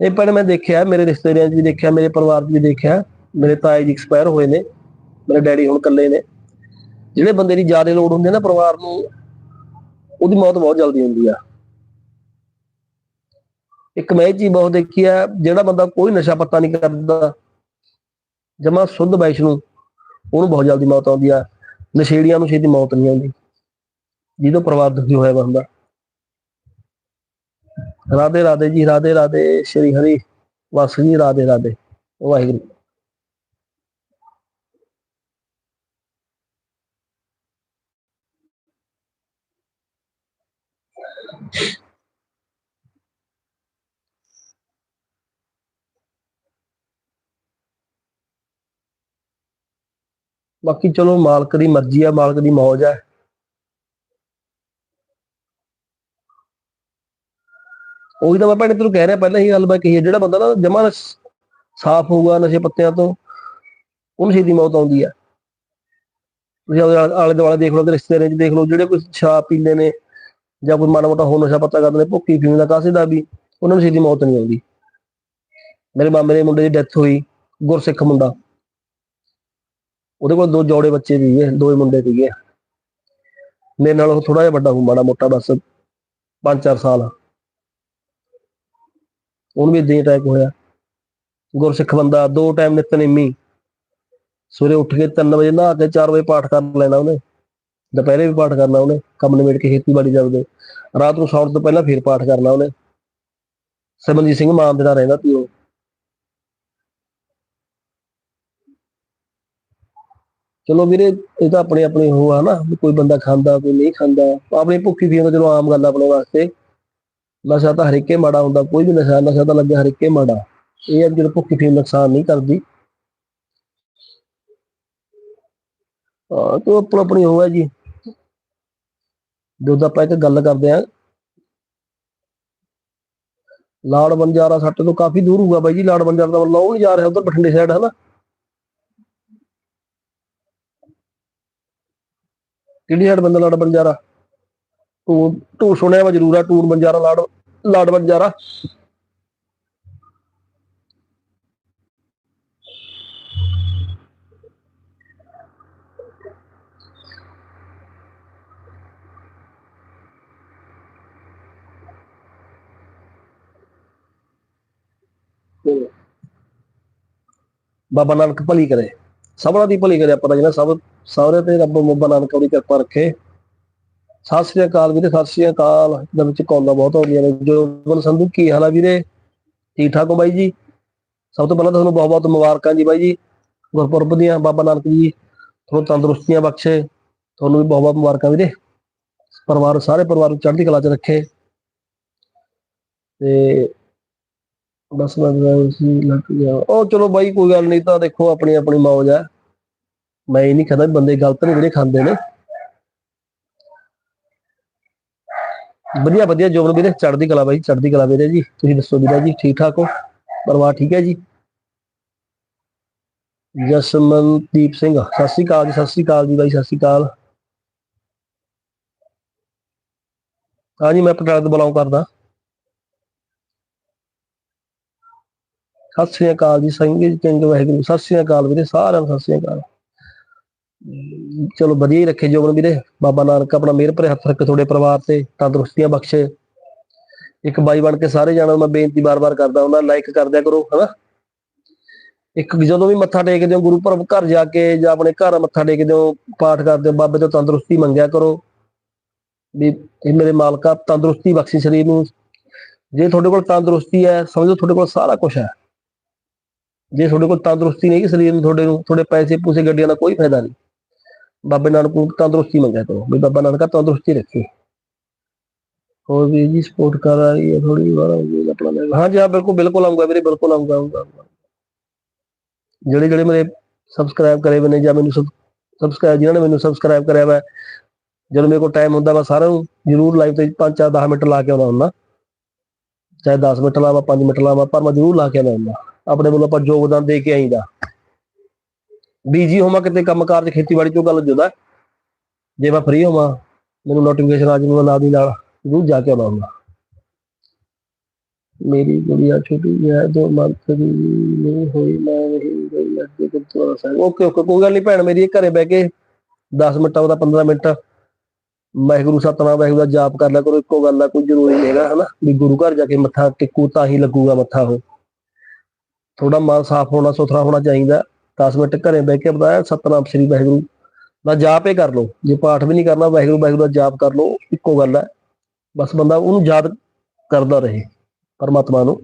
ਇਹ ਪਰ ਮੈਂ ਦੇਖਿਆ, ਮੇਰੇ ਰਿਸ਼ਤੇਦਾਰਾਂ 'ਚ ਵੀ ਦੇਖਿਆ, ਮੇਰੇ ਪਰਿਵਾਰ 'ਚ ਵੀ ਦੇਖਿਆ। ਮੇਰੇ ਤਾਏ ਜੀ ਐਕਸਪਾਇਰ ਹੋਏ ਨੇ, ਮੇਰੇ ਡੈਡੀ ਹੁਣ ਇਕੱਲੇ ਨੇ। ਜਿਹੜੇ ਬੰਦੇ ਦੀ ਜ਼ਿਆਦਾ ਲੋੜ ਹੁੰਦੀ ਹੈ ਨਾ ਪਰਿਵਾਰ ਨੂੰ, ਉਹਦੀ ਮੌਤ ਬਹੁਤ ਜਲਦੀ ਹੁੰਦੀ ਆ। ਇੱਕ ਮੈਂ ਇਹ ਚੀਜ਼ ਬਹੁਤ ਦੇਖੀ ਆ, ਜਿਹੜਾ ਬੰਦਾ ਕੋਈ ਨਸ਼ਾ ਪੱਤਾ ਨਹੀਂ ਕਰਦਾ, ਜਮਾ ਸ਼ੁੱਧ ਵੈਸ਼ਨੂੰ, ਉਹਨੂੰ ਬਹੁਤ ਜਲਦੀ ਮੌਤ ਆਉਂਦੀ ਆ। ਨਸ਼ੇੜੀਆਂ ਨੂੰ ਛੇਤੀ ਮੌਤ ਨਹੀਂ ਆਉਂਦੀ। ਜਿਹਦੋਂ ਪਰਿਵਾਰ ਦੁਖੀ ਹੋਇਆ ਹੁੰਦਾ ਰਾਧੇ ਰਾਧੇ ਜੀ, ਰਾਧੇ ਰਾਧੇ, ਸ਼੍ਰੀ ਹਰੀ ਵਾਸ ਜੀ, ਰਾਧੇ ਰਾਧੇ। ਵਾਹਿਗੁਰੂ। ਬਾਕੀ ਚਲੋ ਮਾਲਕ ਦੀ ਮਰਜ਼ੀ ਆ, ਮਾਲਕ ਦੀ ਮੌਜ ਆ। ਉਹੀ ਤਾਂ ਮੈਂ ਭੈਣੇ ਤੈਨੂੰ ਕਹਿ ਰਿਹਾ, ਪਹਿਲਾਂ ਹੀ ਗੱਲ ਮੈਂ ਕਹੀ ਹੈ ਜਿਹੜਾ ਬੰਦਾ ਨਾ ਜਮਾ ਸਾਫ਼ ਹੋਊਗਾ ਨਸ਼ੇ ਪੱਤਿਆਂ ਤੋਂ, ਉਹਨੂੰ ਛੇਤੀ ਮੌਤ ਆਉਂਦੀ ਆ। ਤੁਸੀਂ ਆਲੇ- ਦੁਆਲੇ ਦੇਖ ਲਓ ਤੇ ਰਿਸ਼ਤੇਦਾਰਾਂ 'ਚ ਦੇਖ ਲਓ, ਜਿਹੜੇ ਕੋਈ ਸ਼ਰਾਬ ਪੀਂਦੇ ਨੇ, ਜਾਂ ਕੋਈ ਮਾੜਾ ਮੋਟਾ ਹੋਰ ਨਸ਼ਾ ਪੱਤਾ ਕਰਦੇ ਨੇ ਭੁੱਕੀ ਪੀਣ ਦਾ ਕਾਸੇ ਦਾ ਵੀ, ਉਹਨਾਂ ਨੂੰ ਛੇਤੀ ਮੌਤ ਨਹੀਂ ਆਉਂਦੀ। ਮੇਰੇ ਮਾਮੇ ਦੇ ਮੁੰਡੇ ਦੀ ਡੈਥ ਹੋਈ, ਗੁਰਸਿੱਖ ਮੁੰਡਾ। ਉਹਦੇ ਕੋਲ ਦੋ ਜੋੜੇ ਬੱਚੇ ਸੀਗੇ, ਦੋ ਹੀ ਮੁੰਡੇ ਸੀਗੇ। ਮੇਰੇ ਨਾਲ ਉਹ ਥੋੜਾ ਜਿਹਾ ਵੱਡਾ ਹੋ ਮਾੜਾ ਮੋਟਾ ਬਸ 5-4 ਸਾਲ। ਉਹਨੂੰ ਵੀ ਇਦਾਂ ਅਟੈਕ ਹੋਇਆ। ਗੁਰਸਿੱਖ ਬੰਦਾ, ਦੋ ਟਾਈਮ ਨਿਤਨੇਮੀ। ਸਵੇਰੇ ਉੱਠ ਕੇ 3 ਵਜੇ ਨਹਾ ਕੇ 4 ਵਜੇ ਪਾਠ ਕਰ ਲੈਣਾ ਉਹਨੇ। ਦੁਪਹਿਰੇ ਵੀ ਪਾਠ ਕਰਨਾ ਉਹਨੇ, ਕੰਮ ਨਿਬੇੜ ਕੇ ਖੇਤੀਬਾੜੀ ਜਾਂਦੇ ਰਾਤ ਨੂੰ ਸੌਣ ਤੋਂ ਪਹਿਲਾਂ ਫਿਰ ਪਾਠ ਕਰਨਾ ਉਹਨੇ। ਸਿਮਰਜੀਤ ਸਿੰਘ ਮਾਨ ਦੇ ਨਾਲ ਰਹਿੰਦਾ ਸੀ ਉਹ। ਚਲੋ ਵੀਰੇ, ਇਹ ਤਾਂ ਆਪਣੇ ਆਪਣੇ ਉਹ ਆ ਨਾ, ਵੀ ਕੋਈ ਬੰਦਾ ਖਾਂਦਾ, ਕੋਈ ਨਹੀਂ ਖਾਂਦਾ। ਆਪਣੀ ਭੁੱਖੀ ਫੀਮ ਤਾਂ ਚਲੋ ਆਮ ਗੱਲ ਆ ਆਪਣੇ ਵਾਸਤੇ। ਨਸ਼ਾ ਤਾਂ ਹਰੇਕੇ ਮਾੜਾ ਹੁੰਦਾ, ਕੋਈ ਵੀ ਨਸ਼ਾ ਨਸ਼ਾ ਤਾਂ ਲੱਗਿਆ ਹਰੇਕੇ ਮਾੜਾ। ਇਹ ਆ ਜਦੋਂ ਭੁੱਖੀ ਫੀਮ ਨੁਕਸਾਨ ਨਹੀਂ ਕਰਦੀ। ਹਾਂ, ਤੇ ਆਪੋ ਆਪਣੀ ਉਹ ਹੈ ਜੀ। ਜਦੋਂ ਆਪਾਂ ਇੱਕ ਗੱਲ ਕਰਦੇ ਆ। ਲਾੜ ਬੰਜਾਰਾ ਸਾਡੇ ਤੋਂ ਕਾਫੀ ਦੂਰ ਹੋਊਗਾ ਬਾਈ ਜੀ ਲਾੜ ਬੰਜਾਰਾ ਦਾ ਮਤਲਬ ਉਹ ਨਹੀਂ ਜਾ ਰਿਹਾ ਉਧਰ ਬਠਿੰਡੇ ਸਾਈਡ ਹੈ ਨਾ ਕਿਹੜੀ ਸਾਈਡ ਬੰਦਾ ਲਾੜ ਬੰਜਾਰਾ? ਟੂਰ ਟੂਰ ਸੁਣਿਆ ਵਾ ਜ਼ਰੂਰ ਆ ਟੂਰ ਬੰਜਾਰਾ ਲਾੜ ਲਾੜ ਬੰਜਾਰਾ। ਬਾਬਾ ਨਾਨਕ ਭਲੀ ਕਰੇ। ਸਭਨਾਂ ਦੀ ਭਲੀ ਕਰੇ ਆਪਾਂ ਤਾਂ ਸਭ ਸਾਰੇ ਤੇ ਰੱਬ ਬਾਬਾ ਨਾਨਕ ਆਪਣੀ ਕਿਰਪਾ ਰੱਖੇ। ਸਤਿ ਸ੍ਰੀ ਅਕਾਲ ਵੀਰੇ, ਸਤਿ ਸ੍ਰੀ ਅਕਾਲ। ਦੇ ਵਿੱਚ ਕੌਲਾਂ ਬਹੁਤ ਆਉਂਦੀਆਂ ਨੇ। ਜੋਬਨ ਸੰਧੂ, ਕੀ ਹਾਲ ਆ ਵੀਰੇ? ਠੀਕ ਠਾਕ ਹੋ ਬਾਈ ਜੀ? ਸਭ ਤੋਂ ਪਹਿਲਾਂ ਤੁਹਾਨੂੰ ਬਹੁਤ ਬਹੁਤ ਮੁਬਾਰਕਾਂ ਜੀ ਬਾਈ ਜੀ। ਗੁਰਪੁਰਬ ਦੀਆਂ, ਬਾਬਾ ਨਾਨਕ ਜੀ, ਤੁਹਾਨੂੰ ਤੰਦਰੁਸਤੀਆਂ ਬਖਸ਼ੇ। ਤੁਹਾਨੂੰ ਵੀ ਬਹੁਤ ਬਹੁਤ ਮੁਬਾਰਕਾਂ ਵੀਰੇ। ਪਰਿਵਾਰ, ਸਾਰੇ ਪਰਿਵਾਰ ਨੂੰ ਚੜ੍ਹਦੀ ਕਲਾ 'ਚ ਰੱਖੇ। ਤੇ ਬਸ ਮੈਂ ਸੀ ਲੱਗ ਗਿਆ। ਉਹ ਚਲੋ ਬਾਈ, ਕੋਈ ਗੱਲ ਨਹੀਂ, ਤਾਂ ਦੇਖੋ, ਆਪਣੀ ਆਪਣੀ ਮੌਜ ਹੈ। ਮੈਂ ਇਹ ਨਹੀਂ ਕਹਿੰਦਾ ਬੰਦੇ ਗਲਤ ਨੇ, ਜਿਹੜੇ ਖਾਂਦੇ ਨੇ। ਵਧੀਆ ਵਧੀਆ, ਜੋਬਨ ਵੀਰੇ, ਚੜ੍ਹਦੀ ਕਲਾ ਬਾਈ, ਚੜ੍ਹਦੀ ਕਲਾ ਵੀਰੇ ਜੀ। ਤੁਸੀਂ ਦੱਸੋ ਵੀਰੇ ਜੀ, ਠੀਕ ਠਾਕ ਹੋ? ਪਰਿਵਾਰ ਠੀਕ ਹੈ ਜੀ? ਜਸਮਨਦੀਪ ਸਿੰਘ, ਸਤਿ ਸ਼੍ਰੀ ਅਕਾਲ ਜੀ, ਸਤਿ ਸ਼੍ਰੀ ਅਕਾਲ ਜੀ ਬਾਈ, ਸਤਿ ਸ਼੍ਰੀ ਅਕਾਲ। ਹਾਂਜੀ, ਮੈਂ ਪਟਿਆਲਾ ਤੋਂ ਬੁਲਾਉਂ ਕਰਦਾ। ਸਤਿ ਸ਼੍ਰੀ ਅਕਾਲ ਜੀ, ਸੰਗੀਤ ਚੰਗੇ ਵਾਹਿਗੁਰੂ, ਸਤਿ ਸ਼੍ਰੀ ਅਕਾਲ ਵੀਰੇ, ਸਾਰਿਆਂ ਨੂੰ ਸਤਿ ਸ਼੍ਰੀ ਅਕਾਲ। ਚਲੋ ਵਧੀਆ ਹੀ ਰੱਖੇ ਜੋਬਨ ਵੀਰੇ, ਬਾਬਾ ਨਾਨਕ ਆਪਣਾ ਮਿਹਰ ਭਰੇ ਹੱਥ ਰੱਖੇ ਤੁਹਾਡੇ ਪਰਿਵਾਰ ਤੇ, ਤੰਦਰੁਸਤੀਆਂ ਬਖਸ਼ੇ। ਇੱਕ ਬਾਈ ਬਣ ਕੇ ਸਾਰੇ ਜਾਣੋ ਮੈਂ ਬੇਨਤੀ ਬਾਰ-ਬਾਰ ਕਰਦਾ ਹੁੰਦਾ ਲਾਈਕ ਕਰ ਦਿਆ ਕਰੋ, ਹਨਾ? ਇੱਕ ਜਦੋਂ ਵੀ ਮੱਥਾ ਟੇਕਦੇ ਹੋ ਗੁਰੂ ਪਰਬ ਘਰ ਜਾ ਕੇ ਜਾਂ ਆਪਣੇ ਘਰ ਮੱਥਾ ਟੇਕਦੇ ਹੋ ਪਾਠ ਕਰਦੇ ਹੋ ਬਾਬੇ ਤੋਂ ਤੰਦਰੁਸਤੀ ਮੰਗਿਆ ਕਰੋ। ਵੀ ਇਹ ਮੇਰੇ ਮਾਲਕਾ ਤੰਦਰੁਸਤੀ ਬਖਸ਼ੀ ਸਰੀਰ ਨੂੰ। ਜੇ ਤੁਹਾਡੇ ਕੋਲ ਤੰਦਰੁਸਤੀ ਹੈ, ਸਮਝੋ ਤੁਹਾਡੇ ਕੋਲ ਸਾਰਾ ਕੁਝ ਹੈ। ਜੇ ਤੁਹਾਡੇ ਕੋਲ ਤੰਦਰੁਸਤੀ ਨਹੀਂ ਕਿ ਸਰੀਰ ਨੂੰ ਤੁਹਾਡੇ ਨੂੰ, ਤੁਹਾਡੇ ਪੈਸੇ ਪੂਸੇ ਗੱਡੀਆਂ ਦਾ ਕੋਈ ਫਾਇਦਾ ਨਹੀਂ। ਬਾਬੇ ਨਾਨਕ ਨੂੰ ਤੰਦਰੁਸਤੀ ਮੰਗਿਆ ਕਰੋ, ਵੀ ਬਾਬਾ ਨਾਨਕਾ ਤੰਦਰੁਸਤੀ ਰੱਖੇ। ਹੋਰ ਵੀ ਜੀ ਸਪੋਰਟ ਕਰ ਰਹੀ ਹੈ ਥੋੜੀ ਵਾਰ ਆਪਣਾ ਲੈ- ਹਾਂ ਜੀ ਹਾਂ, ਬਿਲਕੁਲ ਬਿਲਕੁਲ ਆਉਂਗਾ ਵੀਰੇ, ਬਿਲਕੁਲ ਆਉਂਗਾ ਆਉਂਗਾ ਜਿਹੜੇ ਜਿਹੜੇ ਮੇਰੇ ਸਬਸਕ੍ਰਾਈਬ ਕਰੇ ਹੋਏ ਜਾਂ ਮੈਨੂੰ ਸਬਸਕ੍ਰਾਈਬ ਜਿਨ੍ਹਾਂ ਨੇ ਮੈਨੂੰ ਸਬਸਕ੍ਰਾਈਬ ਕਰਿਆ ਵਾ ਜਦੋਂ ਮੇਰੇ ਕੋਲ ਟਾਈਮ ਹੁੰਦਾ, ਮੈਂ ਸਾਰਿਆਂ ਨੂੰ ਜ਼ਰੂਰ ਲਾਈਵ ਤੇ 5 10 ਮਿੰਟ ਲਾ ਕੇ ਆਉਣਾ ਹੁੰਦਾ। ਚਾਹੇ 10 ਮਿੰਟ ਲਾਵਾਂ 5 ਮਿੰਟ ਲਾਵਾਂ, ਪਰ ਮੈਂ ਜ਼ਰੂਰ ਲਾ ਕੇ ਆਉਣਾ ਆਪਣੇ ਵੱਲੋਂ ਆਪਾਂ ਯੋਗਦਾਨ ਦੇ ਕੇ ਆਈਦਾ। ਬੀਜੀ ਹੋਵਾਂ ਕਿਤੇ ਕੰਮਕਾਰ ਚ ਖੇਤੀਬਾੜੀ ਚੋਂ ਗੱਲ ਜੁਦਾ। ਜੇ ਮੈਂ ਫ੍ਰੀ ਹੋਵਾਂ, ਮੈਨੂੰ ਨੋਟੀਫਿਕੇਸ਼ਨ ਆ ਜਾਵੇ ਨਾਲ ਦੀ ਨਾਲ ਜ਼ਰੂਰ ਜਾ ਕੇ ਆਉਣਾ ਮੇਰੀ ਗੁੜੀਆ ਛੋਟੀ ਹੈ, ਦੋ ਮੰਥ ਦੀ ਨਹੀਂ ਹੋਈ, ਮੈਂ ਨਹੀਂ ਗਈ ਅੱਗੇ ਗੁਰਦੁਆਰਾ ਸਾਹਿਬ। ਓਕੇ ਓਕੇ ਕੋਈ ਗੱਲ ਨਹੀਂ ਭੈਣ, ਮੇਰੀ ਘਰੇ ਬਹਿ ਕੇ 10 ਮਿੰਟਾਂ ਦਾ 15 ਮਿੰਟ ਵਾਹਿਗੁਰੂ ਸਤਨਾਮ, ਵਾਹਿਗੁਰੂ ਦਾ ਜਾਪ ਕਰ ਲਿਆ ਕਰੋ, ਇੱਕੋ ਗੱਲ ਆ, ਕੋਈ ਜ਼ਰੂਰੀ ਨਹੀਂ ਹੈਗਾ, ਹਨਾ? ਵੀ ਗੁਰੂ ਘਰ ਜਾ ਕੇ ਮੱਥਾ ਟੇਕੂ ਤਾਂ ਹੀ ਲੱਗੂਗਾ ਮੱਥਾ ਉਹ। ਥੋੜਾ ਮਨ ਸਾਫ਼ ਹੋਣਾ, ਸੁਥਰਾ ਹੋਣਾ ਚਾਹੀਦਾ। 10 ਮਿੰਟ ਘਰੇ ਬਹਿ ਕੇ ਬਤਾਇਆ ਸਤਨਾਮ ਸ੍ਰੀ ਵਾਹਿਗੁਰੂ ਦਾ ਜਾਪ ਹੀ ਕਰ ਲਓ। ਜੇ ਪਾਠ ਵੀ ਨਹੀਂ ਕਰਨਾ, ਵਾਹਿਗੁਰੂ ਵਾਹਿਗੁਰੂ ਦਾ ਜਾਪ ਕਰ ਲਓ, ਇੱਕੋ ਗੱਲ ਹੈ ਬਸ ਬੰਦਾ ਉਹਨੂੰ ਯਾਦ ਕਰਦਾ ਰਹੇ, ਪਰਮਾਤਮਾ ਨੂੰ।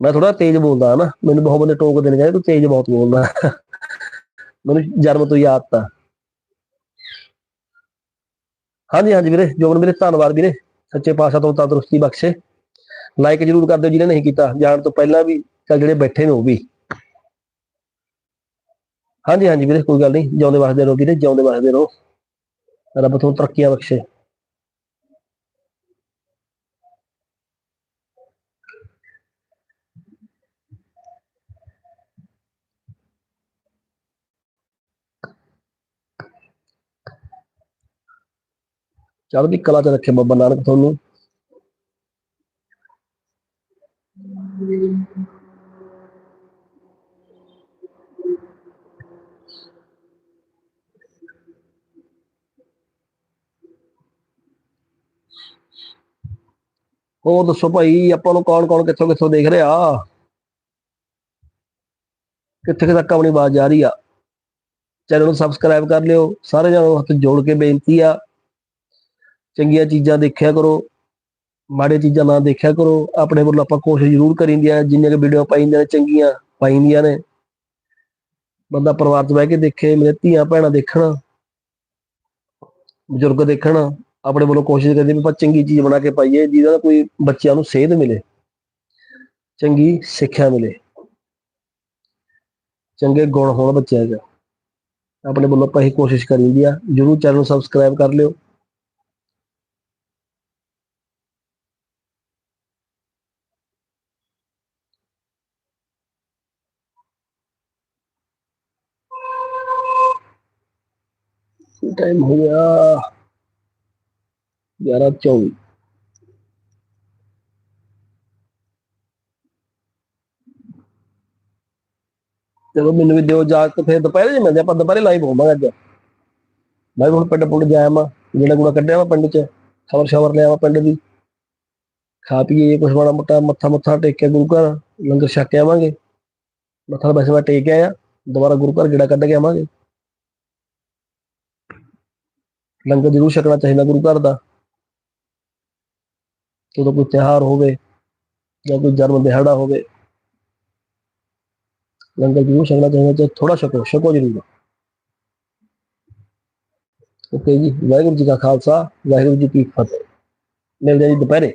ਮੈਂ ਥੋੜਾ ਤੇਜ਼ ਬੋਲਦਾ ਨਾ ਮੈਨੂੰ ਬਹੁਤ ਬੰਦੇ ਟੋਕਦੇ ਨੇ, ਕਹਿੰਦੇ ਤੂੰ ਤੇਜ਼ ਬਹੁਤ ਬੋਲਦਾ। ਮੈਨੂੰ ਜਨਮ ਤੋਂ ਯਾਦ ਆਦਤ ਹਾਂਜੀ ਹਾਂਜੀ ਵੀਰੇ ਜੋਬਨ ਵੀਰੇ, ਧੰਨਵਾਦ ਵੀਰੇ। ਸੱਚੇ ਪਾਤਸ਼ਾਹ ਤੋਂ ਤੰਦਰੁਸਤੀ ਬਖਸ਼ੇ। ਲਾਈਕ ਜਰੂਰ ਕਰ ਦਿਓ ਜਿਹਨੇ ਨਹੀਂ ਕੀਤਾ, ਜਾਣ ਤੋਂ ਪਹਿਲਾਂ ਵੀ ਚੱਲ ਜਿਹੜੇ ਬੈਠੇ ਨੇ ਉਹ ਵੀ। ਹਾਂਜੀ ਹਾਂਜੀ ਵੀਰੇ, ਕੋਈ ਗੱਲ ਨਹੀਂ, ਜਿਉਂਦੇ ਵਸਦੇ ਰਹੋ ਵੀਰੇ, ਜਿਉਂਦੇ ਵਸਦੇ ਰਹੋ। ਰੱਬ ਤੁਹਾਨੂੰ ਤਰੱਕੀਆਂ ਬਖਸ਼ੇ। ਚੜ੍ਹਦੀ ਕਲਾ ਚ ਰੱਖੇ ਬਾਬਾ ਨਾਨਕ ਤੁਹਾਨੂੰ ਹੋਰ ਦੱਸੋ ਭਾਈ, ਆਪਾਂ ਨੂੰ ਕੌਣ ਕੌਣ ਕਿੱਥੋਂ ਕਿੱਥੋਂ ਦੇਖ ਰਿਹਾ? ਕਿੱਥੇ ਕੁ ਤੱਕ ਆਪਣੀ ਆਵਾਜ਼ ਜਾ ਰਹੀ ਆ? ਚੈਨਲ ਨੂੰ ਸਬਸਕ੍ਰਾਈਬ ਕਰ ਲਿਓ। ਸਾਰੇ ਜਣਾਂ ਨੂੰ ਹੱਥ ਜੋੜ ਕੇ ਬੇਨਤੀ ਆ। ਚੰਗੀਆਂ ਚੀਜ਼ਾਂ ਦੇਖਿਆ ਕਰੋ, ਮਾੜੇ ਚੀਜ਼ਾਂ ਨਾ ਦੇਖਿਆ ਕਰੋ, ਆਪਣੇ ਵੱਲੋਂ ਆਪਾਂ ਕੋਸ਼ਿਸ਼ ਜ਼ਰੂਰ ਕਰੀਂਦੀਆਂ ਜਿੰਨੀਆਂ ਕਿ ਵੀਡੀਓ ਪਾਈਂਦੀਆਂ ਨੇ, ਚੰਗੀਆਂ ਪਾਈਂਦੀਆਂ ਨੇ। ਬੰਦਾ ਪਰਿਵਾਰ 'ਚ ਬਹਿ ਕੇ ਦੇਖੇ, ਮੇਰੇ ਧੀਆਂ ਭੈਣਾਂ ਦੇਖਣ, ਬਜ਼ੁਰਗ ਦੇਖਣ, ਆਪਣੇ ਵੱਲੋਂ ਕੋਸ਼ਿਸ਼ ਕਰਦੇ ਵੀ ਆਪਾਂ ਚੰਗੀ ਚੀਜ਼ ਬਣਾ ਕੇ ਪਾਈਏ, ਜਿਹਦਾ ਕੋਈ ਬੱਚਿਆਂ ਨੂੰ ਸੇਧ ਮਿਲੇ, ਚੰਗੀ ਸਿੱਖਿਆ ਮਿਲੇ। ਚੰਗੇ ਗੁਣ ਹੋਣ ਬੱਚਿਆਂ 'ਚ। ਆਪਣੇ ਵੱਲੋਂ ਆਪਾਂ ਇਹ ਕੋਸ਼ਿਸ਼ ਕਰੀਂਦੀ ਆ, ਜਰੂਰ ਚੈਨਲ ਨੂੰ ਸਬਸਕ੍ਰਾਈਬ ਕਰ ਲਿਓ। टाइम हो गया ग्यारह चौबीस ਚਲੋ ਮੈਨੂੰ ਵੀ ਦਿਓ ਜਾ ਕੇ ਫਿਰ ਦੁਪਹਿਰੇ ਜੇ ਮਿਲਦੇ ਆਪਾਂ ਦੁਪਹਿਰੇ ਲਾਈਵ ਹੋਵਾਂਗੇ ਅੱਜ ਮੈਂ ਵੀ ਹੁਣ ਪਿੰਡ ਪੁੰਡ ਜਾਇਆ ਮੈਂ ਜਿਹੜਾ ਗੁਣਾ ਕੱਢਿਆ ਵਾ ਪਿੰਡ ਚ ਖਬਰ ਸ਼ਵਰ ਲਿਆ ਵਾ ਪਿੰਡ ਦੀ ਖਾ ਪੀਏ ਕੁਛ ਮਾੜਾ ਮੋਟਾ ਮੱਥਾ ਮੱਥਾ ਟੇਕ ਕੇ ਗੁਰੂ ਘਰ ਲੰਗਰ ਛਕ ਕੇ ਆਵਾਂਗੇ ਮੱਥਾ ਵੈਸੇ ਮੈਂ ਟੇਕ ਆਇਆ ਦੁਬਾਰਾ ਗੁਰੂ ਘਰ ਜਿਹੜਾ ਕੱਢ ਕੇ ਆਵਾਂਗੇ ਲੰਗਰ ਜ਼ਰੂਰ ਛਕਣਾ ਚਾਹੀਦਾ ਗੁਰੂ ਘਰ ਦਾ। ਜਦੋਂ ਕੋਈ ਤਿਉਹਾਰ ਹੋਵੇ ਜਾਂ ਕੋਈ ਜਨਮ ਦਿਹਾੜਾ ਹੋਵੇ, ਲੰਗਰ ਜ਼ਰੂਰ ਛਕਣਾ ਚਾਹੀਦਾ ਤੇ ਥੋੜਾ ਛਕੋ ਛਕੋ ਜ਼ਰੂਰ। ਓਕੇ ਜੀ, ਵਾਹਿਗੁਰੂ ਜੀ ਕਾ ਖਾਲਸਾ, ਵਾਹਿਗੁਰੂ ਜੀ ਕੀ ਫਤਿਹ। ਮਿਲਦੇ ਜੀ ਦੁਪਹਿਰੇ।